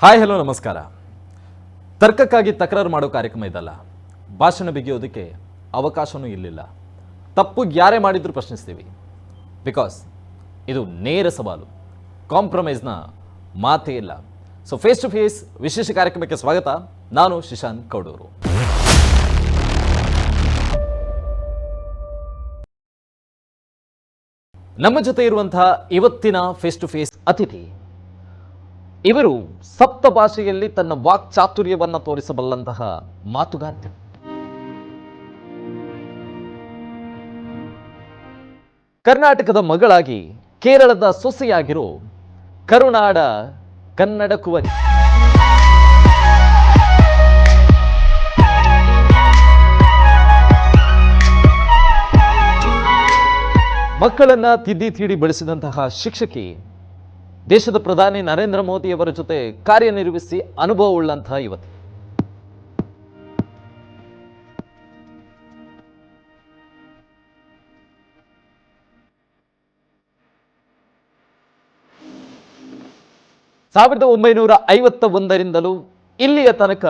Hi, hello, ನಮಸ್ಕಾರ. ತರ್ಕಕ್ಕಾಗಿ ತಕರಾರು ಮಾಡೋ ಕಾರ್ಯಕ್ರಮ ಇದಲ್ಲ. ಭಾಷಣ ಬಿಗಿಯೋದಕ್ಕೆ ಅವಕಾಶವೂ ಇರಲಿಲ್ಲ ತಪ್ಪು ಯಾರೇ ಮಾಡಿದ್ರು ಪ್ರಶ್ನಿಸ್ತೀವಿ. ಬಿಕಾಸ್ ಇದು ನೇರ ಸವಾಲು. ಕಾಂಪ್ರಮೈಸ್ನ ಮಾತೇ ಇಲ್ಲ. ಸೊ ಫೇಸ್ ಟು ಫೇಸ್ ವಿಶೇಷ ಕಾರ್ಯಕ್ರಮಕ್ಕೆ ಸ್ವಾಗತ. ನಾನು ಶಿಶಾಂತ್ ಕೌಡೂರು. ನಮ್ಮ ಜೊತೆ ಇರುವಂತಹ ಇವತ್ತಿನ ಫೇಸ್ ಟು ಫೇಸ್ ಅತಿಥಿ ಇವರು ಸಪ್ತ ಭಾಷೆಯಲ್ಲಿ ತನ್ನ ವಾಕ್ ಚಾತುರ್ಯವನ್ನು ತೋರಿಸಬಲ್ಲಂತಹ ಮಾತುಗಾರ್ತಿ. ಕರ್ನಾಟಕದ ಮಗಳಾಗಿ ಕೇರಳದ ಸೊಸೆಯಾಗಿರೋ ಕರುನಾಡ ಕನ್ನಡ ಕುವರಿ ಮಕ್ಕಳನ್ನ ತಿದ್ದಿ ತೀಡಿ ಬೆಳೆಸಿದಂತಹ ಶಿಕ್ಷಕಿ ದೇಶದ ಪ್ರಧಾನಿ ನರೇಂದ್ರ ಮೋದಿಯವರ ಜೊತೆ ಕಾರ್ಯನಿರ್ವಹಿಸಿ ಅನುಭವವುಳ್ಳಂತಹ ಇವತ್ತು ಸಾವಿರದ ಒಂಬೈನೂರ ಐವತ್ತ ಒಂದರಿಂದಲೂ ಇಲ್ಲಿಯ ತನಕ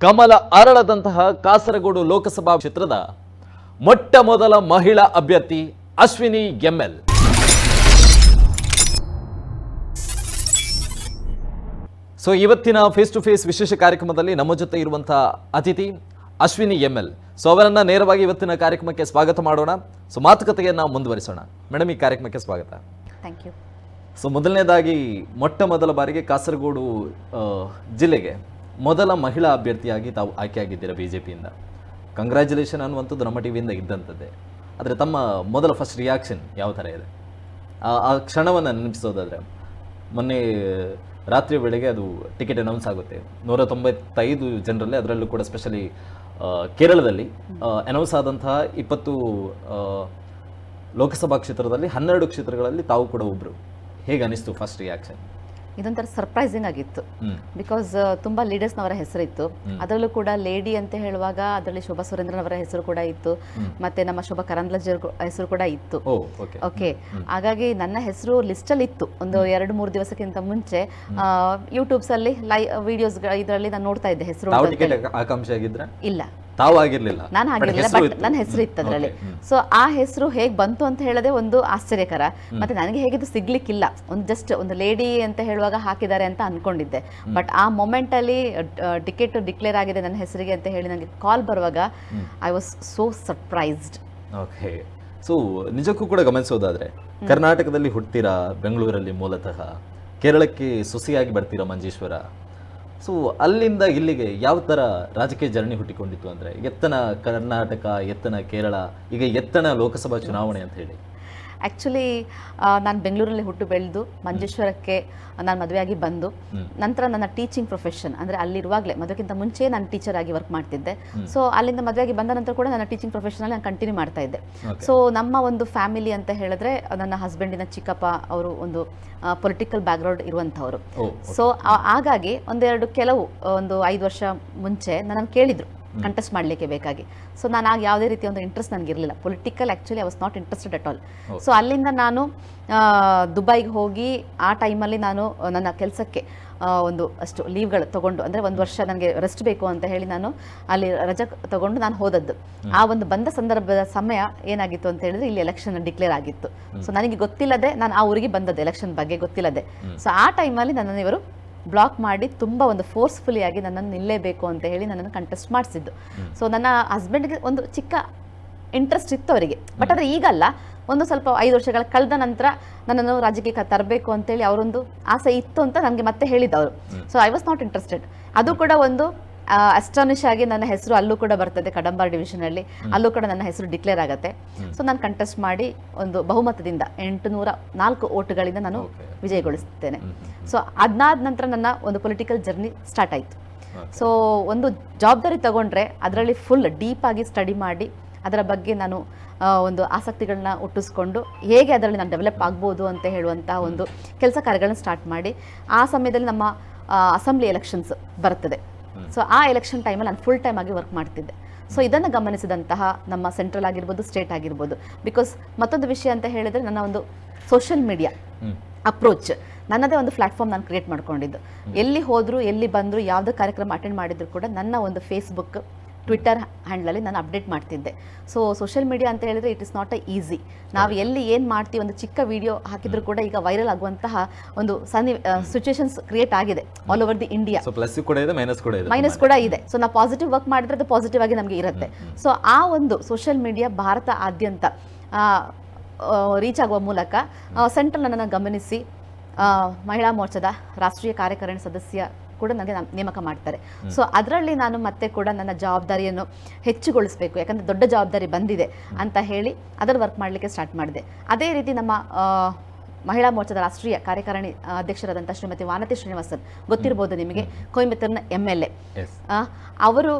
ಕಮಲ ಅರಳದಂತಹ ಕಾಸರಗೋಡು ಲೋಕಸಭಾ ಕ್ಷೇತ್ರದ ಮೊಟ್ಟ ಮೊದಲ ಮಹಿಳಾ ಅಭ್ಯರ್ಥಿ ಅಶ್ವಿನಿ ಎಂಎಲ್ ಸೊ ಇವತ್ತಿನ ಫೇಸ್ ಟು ಫೇಸ್ ವಿಶೇಷ ಕಾರ್ಯಕ್ರಮದಲ್ಲಿ ನಮ್ಮ ಜೊತೆ ಇರುವಂತಹ ಅತಿಥಿ ಅಶ್ವಿನಿ ಎಂ ಎಲ್ ಸೊ ಅವರನ್ನ ನೇರವಾಗಿ ಇವತ್ತಿನ ಕಾರ್ಯಕ್ರಮಕ್ಕೆ ಸ್ವಾಗತ ಮಾಡೋಣ. ಸೊ ಮಾತುಕತೆಯನ್ನ ಮುಂದುವರಿಸೋಣ. ಮೇಡಮ್ ಈ ಕಾರ್ಯಕ್ರಮಕ್ಕೆ ಸ್ವಾಗತ. ಥ್ಯಾಂಕ್ ಯು ಸೊ ಮೊದಲನೇದಾಗಿ ಮೊಟ್ಟ ಮೊದಲ ಬಾರಿಗೆ ಕಾಸರಗೋಡು ಜಿಲ್ಲೆಗೆ ಮೊದಲ ಮಹಿಳಾ ಅಭ್ಯರ್ಥಿಯಾಗಿ ತಾವು ಆಯ್ಕೆಯಾಗಿದ್ದೀರಾ ಬಿ ಜೆ ಪಿಯಿಂದ ಕಂಗ್ರ್ಯಾಚುಲೇಷನ್ ಅನ್ನುವಂಥದ್ದು ನಮ್ಮ ಟಿವಿಯಿಂದ ಇದ್ದಂಥದ್ದೇ. ಆದರೆ ತಮ್ಮ ಮೊದಲ ಫಸ್ಟ್ ರಿಯಾಕ್ಷನ್ ಯಾವ ಥರ ಇದೆ? ಆ ಕ್ಷಣವನ್ನು ನೆನಪಿಸೋದಾದರೆ ಮೊನ್ನೆ ರಾತ್ರಿ ವೇಳೆಗೆ ಅದು ಟಿಕೆಟ್ ಅನೌನ್ಸ್ ಆಗುತ್ತೆ. ನೂರ ತೊಂಬತ್ತೈದು ಜನರಲ್ಲಿ ಅದರಲ್ಲೂ ಕೂಡ ಸ್ಪೆಷಲಿ ಕೇರಳದಲ್ಲಿ ಅನೌನ್ಸ್ ಆದಂತಹ ಇಪ್ಪತ್ತು ಲೋಕಸಭಾ ಕ್ಷೇತ್ರದಲ್ಲಿ ಹನ್ನೆರಡು ಕ್ಷೇತ್ರಗಳಲ್ಲಿ ತಾವು ಕೂಡ ಒಬ್ರು. ಹೇಗೆ ಅನಿಸ್ತು ಫಸ್ಟ್ ರಿಯಾಕ್ಷನ್ ಇದೊಂಥರ ಸರ್ಪ್ರೈಸಿಂಗ್ ಆಗಿತ್ತು. ಬಿಕಾಸ್ ತುಂಬ ಲೀಡರ್ಸ್ನವರ ಹೆಸರಿತ್ತು. ಅದರಲ್ಲೂ ಕೂಡ ಲೇಡಿ ಅಂತ ಹೇಳುವಾಗ ಅದರಲ್ಲಿ ಶೋಭಾ ಸುರೇಂದ್ರನವರ ಅವರ ಹೆಸರು ಕೂಡ ಇತ್ತು. ಮತ್ತೆ ನಮ್ಮ ಶೋಭಾ ಕರಂದ್ಲಾಜ್ ಹೆಸರು ಕೂಡ ಇತ್ತು. ಓಕೆ ಹಾಗಾಗಿ ನನ್ನ ಹೆಸರು ಲಿಸ್ಟಲ್ಲಿ ಇತ್ತು. ಒಂದು ಎರಡು ಮೂರು ದಿವಸಕ್ಕಿಂತ ಮುಂಚೆ ಯೂಟ್ಯೂಬ್ಸ್ ಅಲ್ಲಿ ಲೈ ವಿಡಿಯೋಸ್ ಇದರಲ್ಲಿ ನಾನು ನೋಡ್ತಾ ಇದ್ದೆ ಹೆಸರು ಇಲ್ಲ. ತಾವು ಆಗಿರ್ಲಿಲ್ಲ ನಾನು ಆಗಿರಲಿಲ್ಲ ಬಟ್. ನನ್ನ ಹೆಸರು ಇತ್ತು ಅದರಲ್ಲಿ. ಸೊ ಆ ಹೆಸರು ಹೇಗೆ ಬಂತು ಅಂತ ಹೇಳೋದೇ ಒಂದು ಆಶ್ಚರ್ಯಕರ. ಮತ್ತೆ ನನಗೆ ಹೇಗಿದ್ದು ಸಿಗ್ಲಿಕ್ಕಿಲ್ಲ. ಒಂದು ಜಸ್ಟ್ ಒಂದು ಲೇಡಿ ಅಂತ ಹೇಳುವಾಗ ಹಾಕಿದ್ದಾರೆ ಅಂತ ಅನ್ಕೊಂಡಿದ್ದೆ. ಬಟ್ ಆ ಮೊಮೆಂಟ್ ಅಲ್ಲಿ ಟಿಕೆಟ್ ಡಿಕ್ಲೇರ್ ಆಗಿದೆ ನನ್ನ ಹೆಸರಿಗೆ ಅಂತ ಹೇಳಿ ನನಗೆ ಕಾಲ್ ಬರುವಾಗ I was so surprised okay so ನಿಜಕ್ಕೂ ಕೂಡ ಗಮನಿಸೋದಾದ್ರೆ ಕರ್ನಾಟಕದಲ್ಲಿ ಹುಡ್ತೀರಾ ಬೆಂಗಳೂರಲ್ಲಿ ಮೂಲತಃ? ಕೇರಳಕ್ಕೆ ಸುಸಿಯಾಗಿ ಬರ್ತೀರಾ ಮಂಜೇಶ್ವರ? ಸೊ ಅಲ್ಲಿಂದ ಇಲ್ಲಿಗೆ ಯಾವ ಥರ ರಾಜಕೀಯ ಜರ್ನಿ ಹುಟ್ಟಿಕೊಂಡಿತ್ತು ಅಂದರೆ ಎತ್ತನ ಕರ್ನಾಟಕ, ಎತ್ತನ ಕೇರಳ, ಈಗ ಎತ್ತನ ಲೋಕಸಭಾ ಚುನಾವಣೆ ಅಂತ ಹೇಳಿ. ಆ್ಯಕ್ಚುಲಿ ನಾನು ಬೆಂಗಳೂರಲ್ಲಿ ಹುಟ್ಟು ಬೆಳೆದು ಮಂಜೇಶ್ವರಕ್ಕೆ ನಾನು ಮದುವೆಯಾಗಿ ಬಂದು ನಂತರ ನನ್ನ ಟೀಚಿಂಗ್ ಪ್ರೊಫೆಷನ್ ಅಂದರೆ ಅಲ್ಲಿರುವಾಗಲೇ ಮದುವೆಗಿಂತ ಮುಂಚೆ ನಾನು ಟೀಚರ್ ಆಗಿ ವರ್ಕ್ ಮಾಡ್ತಿದ್ದೆ. ಸೊ ಅಲ್ಲಿಂದ ಮದುವೆಯಾಗಿ ಬಂದ ನಂತರ ಕೂಡ ನನ್ನ ಟೀಚಿಂಗ್ ಪ್ರೊಫೆಷನಲ್ಲಿ ನಾನು ಕಂಟಿನ್ಯೂ ಮಾಡ್ತಾ ಇದ್ದೆ. ಸೊ ನಮ್ಮ ಒಂದು ಫ್ಯಾಮಿಲಿ ಅಂತ ಹೇಳಿದ್ರೆ ನನ್ನ ಹಸ್ಬೆಂಡಿನ ಚಿಕ್ಕಪ್ಪ ಅವರು ಒಂದು ಪೊಲಿಟಿಕಲ್ ಬ್ಯಾಕ್ಗ್ರೌಂಡ್ ಇರುವಂಥವ್ರು. ಸೊ ಹಾಗಾಗಿ ಒಂದೆರಡು ಕೆಲವು ಒಂದು ಐದು ವರ್ಷ ಮುಂಚೆ ನನ್ನನ್ನು ಕೇಳಿದ್ರು. ಕಂಟೆಸ್ಟ್ ಮಾಡಲಿಕ್ಕೆ ಬೇಕಾಗಿ. ಸೊ ನಾನು ಆಗ ಯಾವುದೇ ರೀತಿಯ ಒಂದು interest ನನಗಿರಲಿಲ್ಲ. Political actually I was not interested at all so ಅಲ್ಲಿಂದ ನಾನು ದುಬೈಗೆ ಹೋಗಿ ಆ ಟೈಮಲ್ಲಿ ನಾನು ನನ್ನ ಕೆಲಸಕ್ಕೆ ಒಂದು ಅಷ್ಟು ಲೀವ್ಗಳು ತೊಗೊಂಡು ಅಂದರೆ ಒಂದು ವರ್ಷ ನನಗೆ ರೆಸ್ಟ್ ಬೇಕು ಅಂತ ಹೇಳಿ ನಾನು ಅಲ್ಲಿ ರಜೆ ತೊಗೊಂಡು ನಾನು ಹೋದದ್ದು. ಆ ಒಂದು ಬಂದ ಸಂದರ್ಭದ ಸಮಯ ಏನಾಗಿತ್ತು ಅಂತ ಹೇಳಿದ್ರೆ ಇಲ್ಲಿ ಎಲೆಕ್ಷನ್ ಡಿಕ್ಲೇರ್ ಆಗಿತ್ತು. ಸೊ ನನಗೆ ಗೊತ್ತಿಲ್ಲದೆ ನಾನು ಆ ಊರಿಗೆ ಬಂದದ್ದು ಎಲೆಕ್ಷನ್ ಬಗ್ಗೆ ಗೊತ್ತಿಲ್ಲದೆ. ಸೊ ಆ ಟೈಮಲ್ಲಿ ನನ್ನನ್ನು ಇವರು ಬ್ಲಾಕ್ ಮಾಡಿ ತುಂಬ ಒಂದು ಫೋರ್ಸ್ಫುಲಿ ಆಗಿ ನನ್ನನ್ನು ನಿಲ್ಲೇಬೇಕು ಅಂತ ಹೇಳಿ ನನ್ನನ್ನು ಕಂಟೆಸ್ಟ್ ಮಾಡಿಸಿದ್ದು. ಸೊ ನನ್ನ ಹಸ್ಬೆಂಡ್ಗೆ ಒಂದು ಚಿಕ್ಕ ಇಂಟ್ರೆಸ್ಟ್ ಇತ್ತು ಅವರಿಗೆ. ಬಟ್ ಆದರೆ ಈಗಲ್ಲ ಒಂದು ಸ್ವಲ್ಪ ಐದು ವರ್ಷಗಳ ಕಳೆದ ನಂತರ ನನ್ನನ್ನು ರಾಜಕೀಯಕ್ಕೆ ತರಬೇಕು ಅಂತೇಳಿ ಅವರೊಂದು ಆಸೆ ಇತ್ತು ಅಂತ ನನಗೆ ಮತ್ತೆ ಹೇಳಿದ್ದವರು so I was not interested ಅದು ಕೂಡ ಒಂದು ಅಸ್ಟಾನಿಶ್ ಆಗಿ ನನ್ನ ಹೆಸರು ಅಲ್ಲೂ ಕೂಡ ಬರ್ತದೆ ಕಡಂಬಾರ್ ಡಿವಿಷನಲ್ಲಿ ಅಲ್ಲೂ. ಕೂಡ ನನ್ನ ಹೆಸರು ಡಿಕ್ಲೇರ್ ಆಗುತ್ತೆ. ಸೊ ನಾನು ಕಂಟೆಸ್ಟ್ ಮಾಡಿ ಒಂದು ಬಹುಮತದಿಂದ ಎಂಟುನೂರ ನಾಲ್ಕು ಓಟುಗಳಿಂದ ನಾನು ವಿಜಯಗೊಳಿಸ್ತೇನೆ. ವಿಜಯಗೊಳಿಸುತ್ತೇನೆ ಸೊ ಅದಾದ ನಂತರ ನನ್ನ ಒಂದು ಪೊಲಿಟಿಕಲ್ ಜರ್ನಿ ಸ್ಟಾರ್ಟ್ ಆಯಿತು. ಸೊ ಒಂದು ಜವಾಬ್ದಾರಿ ತಗೊಂಡ್ರೆ ಅದರಲ್ಲಿ ಫುಲ್ ಡೀಪ್ ಆಗಿ ಸ್ಟಡಿ ಮಾಡಿ ಅದರ ಬಗ್ಗೆ ನಾನು ಒಂದು ಆಸಕ್ತಿಗಳನ್ನ ಹುಟ್ಟಿಸ್ಕೊಂಡು ಹೇಗೆ ಅದರಲ್ಲಿ ನಾನು ಡೆವಲಪ್ ಆಗ್ಬೋದು ಅಂತ ಹೇಳುವಂತಹ ಒಂದು ಕೆಲಸ ಕಾರ್ಯಗಳನ್ನ ಸ್ಟಾರ್ಟ್ ಮಾಡಿ ಆ ಸಮಯದಲ್ಲಿ ನಮ್ಮ ಅಸೆಂಬ್ಲಿ ಎಲೆಕ್ಷನ್ಸ್ ಬರ್ತದೆ. ಸೊ ಆ ಎಲೆಕ್ಷನ್ ಟೈಮಲ್ಲಿ ನಾನು ಫುಲ್ ಟೈಮ್ ಆಗಿ ವರ್ಕ್ ಮಾಡ್ತಿದ್ದೆ. ಸೊ ಇದನ್ನು ಗಮನಿಸಿದಂತಹ ನಮ್ಮ ಸೆಂಟ್ರಲ್ ಆಗಿರ್ಬೋದು ಸ್ಟೇಟ್ ಆಗಿರ್ಬೋದು. ಬಿಕಾಸ್ ಮತ್ತೊಂದು ವಿಷಯ ಅಂತ ಹೇಳಿದ್ರೆ ನನ್ನ ಒಂದು ಸೋಷಿಯಲ್ ಮೀಡಿಯಾ ಅಪ್ರೋಚ್ ನನ್ನದೇ ಒಂದು ಪ್ಲಾಟ್ಫಾರ್ಮ್ ನಾನು ಕ್ರಿಯೇಟ್ ಮಾಡ್ಕೊಂಡಿದ್ದು. ಎಲ್ಲಿ ಹೋದರೂ ಎಲ್ಲಿ ಬಂದರೂ ಯಾವುದೇ ಕಾರ್ಯಕ್ರಮ ಅಟೆಂಡ್ ಮಾಡಿದ್ರು ಕೂಡ ನನ್ನ ಒಂದು ಫೇಸ್ಬುಕ್ ಟ್ವಿಟ್ಟರ್ ಹ್ಯಾಂಡ್ಲಲ್ಲಿ ನಾನು ಅಪ್ಡೇಟ್ ಮಾಡ್ತಿದ್ದೆ. ಸೊ ಸೋಷಿಯಲ್ ಮೀಡಿಯಾ ಅಂತ ಹೇಳಿದ್ರೆ it is not a easy ನಾವು ಎಲ್ಲಿ ಏನು ಮಾಡ್ತೀವಿ ಒಂದು ಚಿಕ್ಕ ವಿಡಿಯೋ ಹಾಕಿದ್ರು ಕೂಡ ಈಗ ವೈರಲ್ ಆಗುವಂತಹ ಒಂದು ಸನ್ನಿ ಸಿಚುವೇಶನ್ಸ್ ಕ್ರಿಯೇಟ್ ಆಗಿದೆ all over the India so plus ಕೂಡ ಇದೆ ಮೈನಸ್ ಕೂಡ ಇದೆ ಮೈನಸ್ ಕೂಡ ಇದೆ. ಸೊ ನಾವು ಪಾಸಿಟಿವ್ ವರ್ಕ್ ಮಾಡಿದ್ರೆ ಅದು ಪಾಸಿಟಿವ್ ಆಗಿ ನಮಗೆ ಇರುತ್ತೆ. ಸೊ ಆ ಒಂದು ಸೋಷಿಯಲ್ ಮೀಡಿಯಾ ಭಾರತ ಆದ್ಯಂತ ರೀಚ್ ಆಗುವ ಮೂಲಕ ಸೆಂಟ್ರಲ್ ನನ್ನನ್ನು ಗಮನಿಸಿ ಮಹಿಳಾ ಮೋರ್ಚಾದ ರಾಷ್ಟ್ರೀಯ ಕಾರ್ಯಕಾರಿಣಿ ಸದಸ್ಯ ಕೂಡ ನನಗೆ ನೇಮಕ ಮಾಡ್ತಾರೆ. ಸೊ ಅದರಲ್ಲಿ ನಾನು ಮತ್ತೆ ಕೂಡ ನನ್ನ ಜವಾಬ್ದಾರಿಯನ್ನು ಹೆಚ್ಚುಗೊಳಿಸಬೇಕು. ಯಾಕಂದರೆ ದೊಡ್ಡ ಜವಾಬ್ದಾರಿ ಬಂದಿದೆ ಅಂತ ಹೇಳಿ ಅದರ ವರ್ಕ್ ಮಾಡಲಿಕ್ಕೆ ಸ್ಟಾರ್ಟ್ ಮಾಡಿದೆ. ಅದೇ ರೀತಿ ನಮ್ಮ ಮಹಿಳಾ ಮೋರ್ಚಾದ ರಾಷ್ಟ್ರೀಯ ಕಾರ್ಯಕಾರಿಣಿ ಅಧ್ಯಕ್ಷರಾದಂಥ ಶ್ರೀಮತಿ ವಾನತಿ ಶ್ರೀನಿವಾಸನ್ ಗೊತ್ತಿರ್ಬೋದು ನಿಮಗೆ ಕೊಯಂಬತ್ತೂರಿನ ಎಂ ಎಲ್ ಎ ಅವರು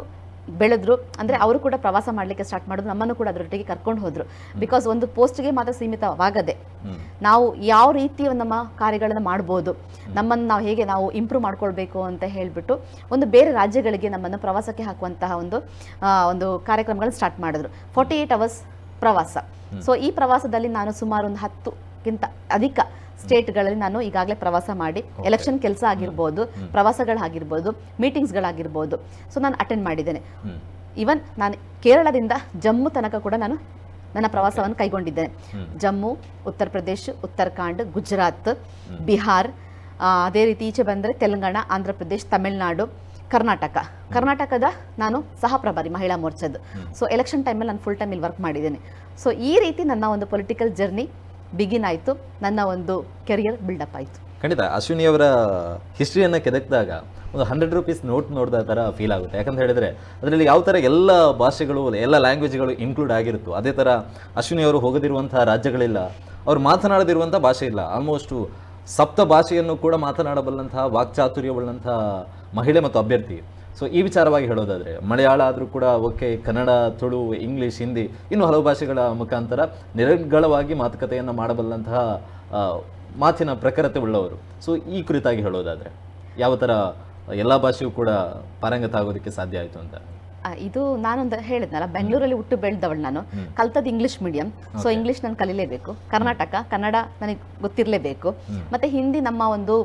ಬೆಳೆದ್ರು ಅಂದರೆ ಅವರು ಕೂಡ ಪ್ರವಾಸ ಮಾಡಲಿಕ್ಕೆ ಸ್ಟಾರ್ಟ್ ಮಾಡಿದ್ರು ನಮ್ಮನ್ನು ಕೂಡ ಅದರೊಟ್ಟಿಗೆ ಕರ್ಕೊಂಡು ಹೋದರು. ಬಿಕಾಸ್ ಒಂದು ಪೋಸ್ಟ್ಗೆ ಮಾತ್ರ ಸೀಮಿತವಾಗದೆ. ನಾವು ಯಾವ ರೀತಿ ನಮ್ಮ ಕಾರ್ಯಗಳನ್ನು ಮಾಡ್ಬೋದು ನಮ್ಮನ್ನು ನಾವು ಹೇಗೆ ನಾವು ಇಂಪ್ರೂವ್ ಮಾಡ್ಕೊಳ್ಬೇಕು ಅಂತ ಹೇಳಿಬಿಟ್ಟು ಒಂದು ಬೇರೆ ರಾಜ್ಯಗಳಿಗೆ ನಮ್ಮನ್ನು ಪ್ರವಾಸಕ್ಕೆ ಹಾಕುವಂತಹ ಒಂದು ಒಂದು ಕಾರ್ಯಕ್ರಮಗಳನ್ನು ಸ್ಟಾರ್ಟ್ ಮಾಡಿದ್ರು. ಫಾರ್ಟಿ ಏಯ್ಟ್ ಅವರ್ಸ್ ಪ್ರವಾಸ ಸೊ ಈ ಪ್ರವಾಸದಲ್ಲಿ ನಾನು ಸುಮಾರು ಒಂದು ಹತ್ತುಕ್ಕಿಂತ ಅಧಿಕ ಸ್ಟೇಟ್ಗಳಲ್ಲಿ ನಾನು ಈಗಾಗಲೇ ಪ್ರವಾಸ ಮಾಡಿ ಎಲೆಕ್ಷನ್ ಕೆಲಸ ಆಗಿರ್ಬೋದು ಪ್ರವಾಸಗಳಾಗಿರ್ಬೋದು ಮೀಟಿಂಗ್ಸ್ಗಳಾಗಿರ್ಬೋದು. ಸೊ ನಾನು ಅಟೆಂಡ್ ಮಾಡಿದ್ದೇನೆ. ಈವನ್ ನಾನು ಕೇರಳದಿಂದ ಜಮ್ಮು ತನಕ ಕೂಡ ನಾನು ನನ್ನ ಪ್ರವಾಸವನ್ನು ಕೈಗೊಂಡಿದ್ದೇನೆ. ಜಮ್ಮು ಉತ್ತರ ಪ್ರದೇಶ ಉತ್ತರಾಖಂಡ್ ಗುಜರಾತ್ ಬಿಹಾರ್ ಅದೇ ರೀತಿ ಈಚೆ ಬಂದರೆ ತೆಲಂಗಾಣ ಆಂಧ್ರ ಪ್ರದೇಶ್ ತಮಿಳುನಾಡು ಕರ್ನಾಟಕ. ಕರ್ನಾಟಕದ ನಾನು ಸಹ ಪ್ರಭಾರಿ ಮಹಿಳಾ ಮೋರ್ಚಾದ್ದು. ಸೊ ಎಲೆಕ್ಷನ್ ಟೈಮಲ್ಲಿ ನಾನು ಫುಲ್ ಟೈಮ್ ಇಲ್ಲಿ ವರ್ಕ್ ಮಾಡಿದ್ದೇನೆ. ಸೊ ಈ ರೀತಿ ನನ್ನ ಒಂದು ಪೊಲಿಟಿಕಲ್ ಜರ್ನಿ ಬಿಗಿನ್ ಆಯಿತು, ನನ್ನ ಒಂದು ಕೆರಿಯರ್ ಬಿಲ್ಡಪ್ ಆಯಿತು. ಖಂಡಿತ, ಅಶ್ವಿನಿ ಅವರ ಹಿಸ್ಟ್ರಿಯನ್ನು ಕೆದಕಿದಾಗ ಒಂದು ಹಂಡ್ರೆಡ್ ರುಪೀಸ್ ನೋಟ್ ನೋಡಿದ ಥರ ಫೀಲ್ ಆಗುತ್ತೆ. ಯಾಕಂತ ಹೇಳಿದ್ರೆ, ಅದರಲ್ಲಿ ಯಾವ ಥರ ಎಲ್ಲ ಭಾಷೆಗಳು, ಎಲ್ಲ ಲ್ಯಾಂಗ್ವೇಜ್ಗಳು ಇನ್ಕ್ಲೂಡ್ ಆಗಿರುತ್ತೋ, ಅದೇ ಥರ ಅಶ್ವಿನಿ ಅವರು ಹೋಗದಿರುವಂಥ ರಾಜ್ಯಗಳಿಲ್ಲ. ಅವ್ರು ಮಾತನಾಡದಿರುವಂಥ ಭಾಷೆ ಇಲ್ಲ. ಆಲ್ಮೋಸ್ಟು ಸಪ್ತ ಭಾಷೆಯನ್ನು ಕೂಡ ಮಾತನಾಡಬಲ್ಲಂತಹ, ವಾಕ್ಚಾತುರ್ಯವುಳ್ಳಂತಹ ಮಹಿಳೆ ಮತ್ತು ಅಭ್ಯರ್ಥಿ. ಸೊ ಈ ವಿಚಾರವಾಗಿ ಹೇಳೋದಾದರೆ ಮಲಯಾಳ ಆದರೂ ಕೂಡ ಓಕೆ, ಕನ್ನಡ, ತುಳು, ಇಂಗ್ಲೀಷ್, ಹಿಂದಿ, ಇನ್ನು ಹಲವು ಭಾಷೆಗಳ ಮುಖಾಂತರ ನಿರರ್ಗಳವಾಗಿ ಮಾತುಕತೆಯನ್ನು ಮಾಡಬಲ್ಲಂತಹ ಮಾತಿನ ಪ್ರಖರತೆ ಉಳ್ಳವರು. ಸೊ ಈ ಕುರಿತಾಗಿ ಹೇಳೋದಾದರೆ, ಯಾವ ಥರ ಎಲ್ಲ ಭಾಷೆಯೂ ಕೂಡ ಪಾರಂಗತ ಆಗೋದಕ್ಕೆ ಸಾಧ್ಯ ಆಯಿತು ಅಂತ? ಇದು ನಾನೊಂದು ಹೇಳಿದ್ನಲ್ಲ ಬೆಂಗಳೂರಲ್ಲಿ ಹುಟ್ಟು ಬೆಳೆದವಳು ನಾನು. ಕಲ್ತದ್ದು ಇಂಗ್ಲಿಷ್ ಮೀಡಿಯಂ ಸೊ ಇಂಗ್ಲಿಷ್ ನಾನು ಕಲಿಲೇಬೇಕು. ಕರ್ನಾಟಕ ಕನ್ನಡ ನನಗೆ ಗೊತ್ತಿರಲೇಬೇಕು. ಮತ್ತೆ ಹಿಂದಿ ನಮ್ಮ ಒಂದು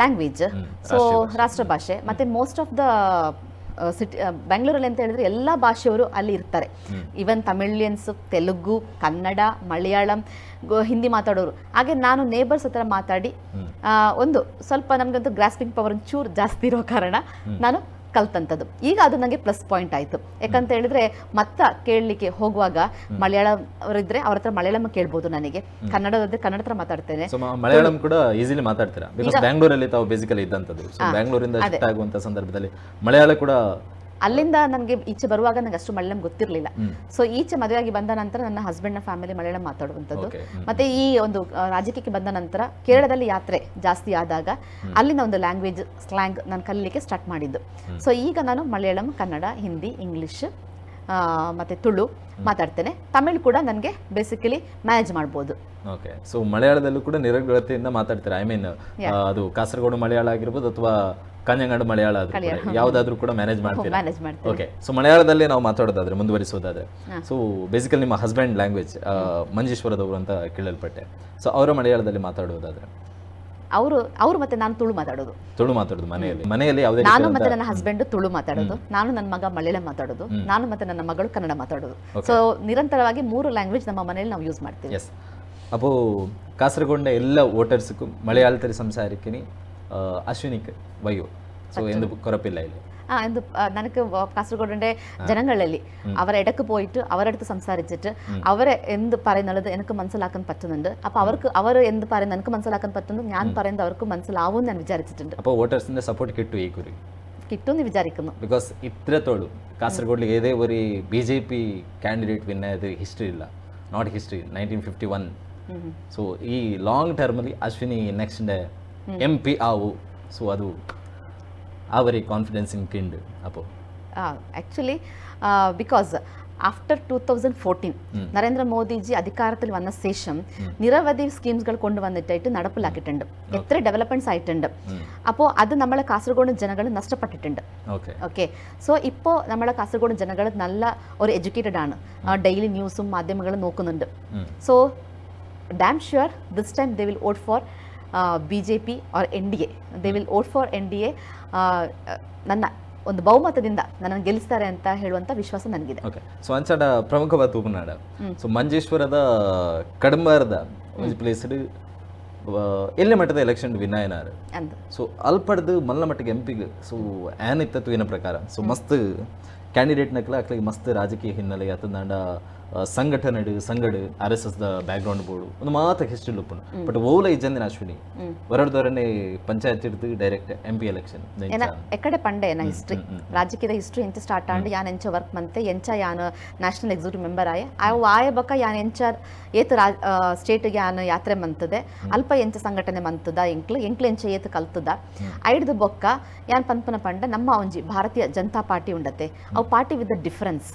ಲ್ಯಾಂಗ್ವೇಜ್ ಸೊ ರಾಷ್ಟ್ರ ಭಾಷೆ. ಮತ್ತೆ ಮೋಸ್ಟ್ ಆಫ್ ದ ಸಿಟಿ ಬೆಂಗಳೂರಲ್ಲಿ ಅಂತ ಹೇಳಿದ್ರೆ ಎಲ್ಲ ಭಾಷೆಯವರು ಅಲ್ಲಿ ಇರ್ತಾರೆ. ಈವನ್ ತಮಿಳಿಯನ್ಸ್ ತೆಲುಗು ಕನ್ನಡ ಮಲಯಾಳಂ ಹಿಂದಿ ಮಾತಾಡೋರು. ಹಾಗೆ ನಾನು ನೇಬರ್ಸ್ ಹತ್ರ ಮಾತಾಡಿ ಒಂದು ಸ್ವಲ್ಪ ನಮಗಂತೂ ಗ್ರಾಸ್ಪಿಂಗ್ ಪವರ್ ಒಂಚೂರು ಜಾಸ್ತಿ ಇರೋ ಕಾರಣ ನಾನು ಕಲ್ತಂಥದ್ದು ಈಗ ಅದು ನನಗೆ ಪ್ಲಸ್ ಪಾಯಿಂಟ್ ಆಯಿತು. ಯಾಕಂತ ಹೇಳಿದ್ರೆ ಮತ್ತ ಕೇಳಲಿಕ್ಕೆ ಹೋಗುವಾಗ ಮಲಯಾಳಂ ಅವರಿದ್ರೆ ಅವ್ರ ಹತ್ರ ಮಲಯಾಳಂ ಕೇಳ್ಬೋದು ನನಗೆ. ಕನ್ನಡದ್ರೆ ಕನ್ನಡ ಹತ್ರ ಮಾತಾಡ್ತೇನೆ. ಮಲಯಾಳಂ ಕೂಡ ಈಸಿಲಿ ಮಾತಾಡ್ತೀರಾ? ಬ್ಯಾಂಗ್ಳೂರಲ್ಲಿ ತಾವು ಬೇಸಿಕಲಿ ಇದ್ದಂಥದ್ದು ಬ್ಯಾಂಗ್ಳೂರಿಂದ ಆಗುವಂಥ ಸಂದರ್ಭದಲ್ಲಿ ಮಲಯಾಳ ಕೂಡ ಅಲ್ಲಿಂದ ನನಗೆ ಈಚೆ ಬರುವಾಗ ನನಗೆ ಅಷ್ಟು ಮಲಯಾಳಂ ಗೊತ್ತಿರಲಿಲ್ಲ. ಸೊ ಈಚೆ ಮದುವೆಯಾಗಿ ಬಂದ ನಂತರ ನನ್ನ ಹಸ್ಬೆಂಡ್ನ ಫ್ಯಾಮಿಲಿ ಮಲಯಾಳಂ ಮಾತಾಡುವಂಥದ್ದು. ಮತ್ತೆ ಈ ಒಂದು ರಾಜಕೀಯಕ್ಕೆ ಬಂದ ನಂತರ ಕೇರಳದಲ್ಲಿ ಯಾತ್ರೆ ಜಾಸ್ತಿ ಆದಾಗ ಅಲ್ಲಿನ ಒಂದು ಲ್ಯಾಂಗ್ವೇಜ್ ಸ್ಲ್ಯಾಂಗ್ ನಾನು ಕಲಿಲಿಕ್ಕೆ ಸ್ಟಾರ್ಟ್ ಮಾಡಿದ್ದು. ಸೊ ಈಗ ನಾನು ಮಲಯಾಳಂ ಕನ್ನಡ ಹಿಂದಿ ಇಂಗ್ಲಿಷ್ ಮತ್ತೆ ತುಳು ಮಾತಾಡ್ತೇನೆ. ತಮಿಳು ಕೂಡ ನನಗೆ ಬೇಸಿಕಲಿ ಮ್ಯಾನೇಜ್ ಮಾಡ್ಬೋದು. ಓಕೆ ಸೊ ಮಲಯಾಳದಲ್ಲೂ ಕೂಡ ನಿರರ್ಗಳತೆಯಿಂದ ಮಾತಾಡ್ತಾರೆ. ಐ ಮೀನ್ ಅದು ಕಾಸರಗೋಡು ಮಲಯಾಳ ಆಗಿರ್ಬೋದು ಅಥವಾ ಕಾಂಜಂಗಾಡು ಮಲಯಾಳ ಆದ್ರೂ ಕೂಡ ಯಾವ್ದಾದ್ರೂ ಕೂಡ ಮ್ಯಾನೇಜ್ ಮಾಡ್ತೀರಾ ಮ್ಯಾನೇಜ್ ಮಾಡ್ತೀನಿ ಓಕೆ ಸೊ ಮಲಯಾಳದಲ್ಲಿ ನಾವು ಮಾತಾಡೋದಾದ್ರೆ ಮುಂದುವರಿಸೋದಾದ್ರೆ ಸೊ ಬೇಸಿಕಲಿ ನಿಮ್ಮ ಹಸ್ಬೆಂಡ್ ಲ್ಯಾಂಗ್ವೇಜ್ ಮಂಜೇಶ್ವರದವರು ಅಂತ ಕೇಳಲ್ಪಟ್ಟೆ ಸೊ ಅವರ ಮಲಯಾಳದಲ್ಲಿ ಮಾತಾಡೋದಾದ್ರೆ ಅವರು ಅವರು ಮತ್ತೆ ನಾನು ತುಳು ಮಾತಾಡೋದು ತುಳು ಮಾತಾಡೋದು ಮನೆಯಲ್ಲಿ ಮನೆಯಲ್ಲಿ ಯಾವುದೇ ನಾನು ಮತ್ತೆ ನನ್ನ ಹಸ್ಬೆಂಡ್ ತುಳು ಮಾತಾಡೋದು ನಾನು ನನ್ನ ಮಗ ಮಲಯಾಳಂ ಮಾತಾಡೋದು ನಾನು ಮತ್ತೆ ನನ್ನ ಮಗಳು ಕನ್ನಡ ಮಾತಾಡೋದು ಸೊ ನಿರಂತರವಾಗಿ ಮೂರು ಲ್ಯಾಂಗ್ವೇಜ್ ನಮ್ಮ ಮನೆಯಲ್ಲಿ ನಾವು ಯೂಸ್ ಮಾಡ್ತೀವಿ ಎಸ್ അപ്പോൾ കാസർഗോഡിൻ്റെ എല്ലാ വോട്ടേഴ്സിനും മലയാളത്തിൽ സംസാരിക്കണി അശ്വിനിക്ക് വയ്യോ? സോ എന്ത് കുറപ്പില്ല അതിൽ ആ എന്ത് നിനക്ക് കാസർഗോഡിന്റെ ജനങ്ങളിൽ അവരിടക്ക് പോയിട്ട് അവരടുത്ത് സംസാരിച്ചിട്ട് അവരെ എന്ത് പറയുന്നുള്ളത് എനിക്ക് മനസ്സിലാക്കാൻ പറ്റുന്നുണ്ട്. അപ്പൊ അവർക്ക് അവർ എന്ത് പറയുന്നത് എനിക്ക് മനസ്സിലാക്കാൻ പറ്റുന്നു. ഞാൻ പറയുന്നത് അവർക്ക് മനസ്സിലാവും ഞാൻ വിചാരിച്ചിട്ടുണ്ട്. അപ്പോൾ വോട്ടേഴ്സിന്റെ സപ്പോർട്ട് കിട്ടും ഈ കുറി കിട്ടും വിചാരിക്കുന്നു. ബിക്കോസ് ഇത്രത്തോളം കാസർഗോഡിൽ ഏതേ ഒരു ബി ജെ പി കാൻഡിഡേറ്റ് പിന്നെ ഹിസ്റ്ററി ഇല്ല. Not history nineteen fifty one so ഈ ലോങ് ടേർമിൽ അശ്വിനി നെക്സ്റ്റിന്റെ എം പി ആവൂ. സോ അത് ആ ഒരു കോൺഫിഡൻസ് എനിക്കുണ്ട്. അപ്പോൾ actually because after two thousand fourteen Narendra Modi ji അധികാരത്തിൽ വന്ന ശേഷം നിരവധി സ്കീംസുകൾ കൊണ്ടുവന്നിട്ടായിട്ട് നടപ്പിലാക്കിയിട്ടുണ്ട്. എത്ര ഡെവലപ്മെന്റ്സ് ആയിട്ടുണ്ട്. അപ്പോൾ അത് നമ്മളെ കാസർഗോഡ് ജനങ്ങൾ നഷ്ടപ്പെട്ടിട്ടുണ്ട്. ഓക്കെ. സോ ഇപ്പോൾ നമ്മളെ കാസർഗോഡ് ജനങ്ങൾ നല്ല ഒരു എഡ്യൂക്കേറ്റഡ് ആണ്. ഡെയിലി ന്യൂസും മാധ്യമങ്ങളും നോക്കുന്നുണ്ട്. So damn sure this time they will vote for B J P or N D A they will vote for N D A ನನ್ನ ಒಂದು ಬಹುಮತದಿಂದ ನನ್ನನ್ನು ಗೆಲ್ಲಿಸ್ತಾರೆ ಅಂತ ಹೇಳುವಂತ ವಿಶ್ವಾಸ ನನಗಿದೆ. ಓಕೆ ಸೊ ಅಂಚಾಡ ಪ್ರಮುಖವಾದ ಉಪನಾಡ. ಸೊ ಮಂಜೇಶ್ವರದ ಕಡಂಬಾರದ ಪ್ಲೇಸ್ಡ್ ಎಲ್ಲೇ ಮಟ್ಟದ ಎಲೆಕ್ಷನ್ ವಿನ್ ಆಯ್ನಾರು ಅಂತ ಸೊ ಅಲ್ಪಡ್ದು ಮಲ್ಲ ಮಟ್ಟಿಗೆ ಎಂಪಿಗೆ ಸೊ ಏನ್ ಇತ್ತತ್ತು ಏನ ಪ್ರಕಾರ? ಸೊ ಮಸ್ತ್ ಕ್ಯಾಂಡಿಡೇಟ್ ನಕ್ಲ ಅಕ್ಲಿಗೆ ಮಸ್ತ್ ರಾಜಕೀಯ ಹಿನ್ನೆಲೆ ಅತಂದಾಂಡ ಸಂಘಟನೆ ಸಂಗಡ್ R S S the background board ಒಂದು ಮಾತ ಹಿಸ್ಟ್ರಿ ಲುಪ್ಪುನು ಬಟ್ ಓಲ ಈ ಜಂದಿನ ಅಶ್ವಿನಿ ಹೊರಡ್ದವರನ್ನೇ ಪಂಚಾಯತ್ ಹಿಡಿದು ಡೈರೆಕ್ಟ್ ಎಂ ಪಿ ಎಲೆಕ್ಷನ್ ಎಕಡೆ ಪಂಡೆ ಏನ ಹಿಸ್ಟ್ರಿ ರಾಜಕೀಯದ ಹಿಸ್ಟ್ರಿ ಎಂಚ ಸ್ಟಾರ್ಟ್ ಆಂಡ್ ಯಾನ್ ಎಂಚ ವರ್ಕ್ ಮಂತೆ ಎಂಚ ಯಾನ್ ನ್ಯಾಷನಲ್ ಎಕ್ಸಿಕ್ಯೂಟಿವ್ ಮೆಂಬರ್ ಆಯೆ. ಅವು ಆಯ ಬಕ ಯಾನ್ ಎಂಚ ಏತ್ ರಾ ಸ್ಟೇಟ್ಗೆ ಯಾನ್ ಯಾತ್ರೆ ಮಂತದೆ. ಅಲ್ಪ ಎಂಚ ಸಂಘಟನೆ ಮಂತದ ಎಂಕ್ಲು ಎಂಕ್ಲು ಎಂಚ ಏತ್ ಕಲ್ತದ. ಐಡ್ದು ಬೊಕ್ಕ ಯಾನ್ ಪನ್ಪನ ಪಂಡ ನಮ್ಮ ಒಂಜಿ ಭಾರತೀಯ ಜನತಾ ಪಾರ್ಟಿ ಉಂಡತೆ. ಅವು ಪಾರ್ಟಿ ವಿತ್ ದ ಡಿಫರೆನ್ಸ್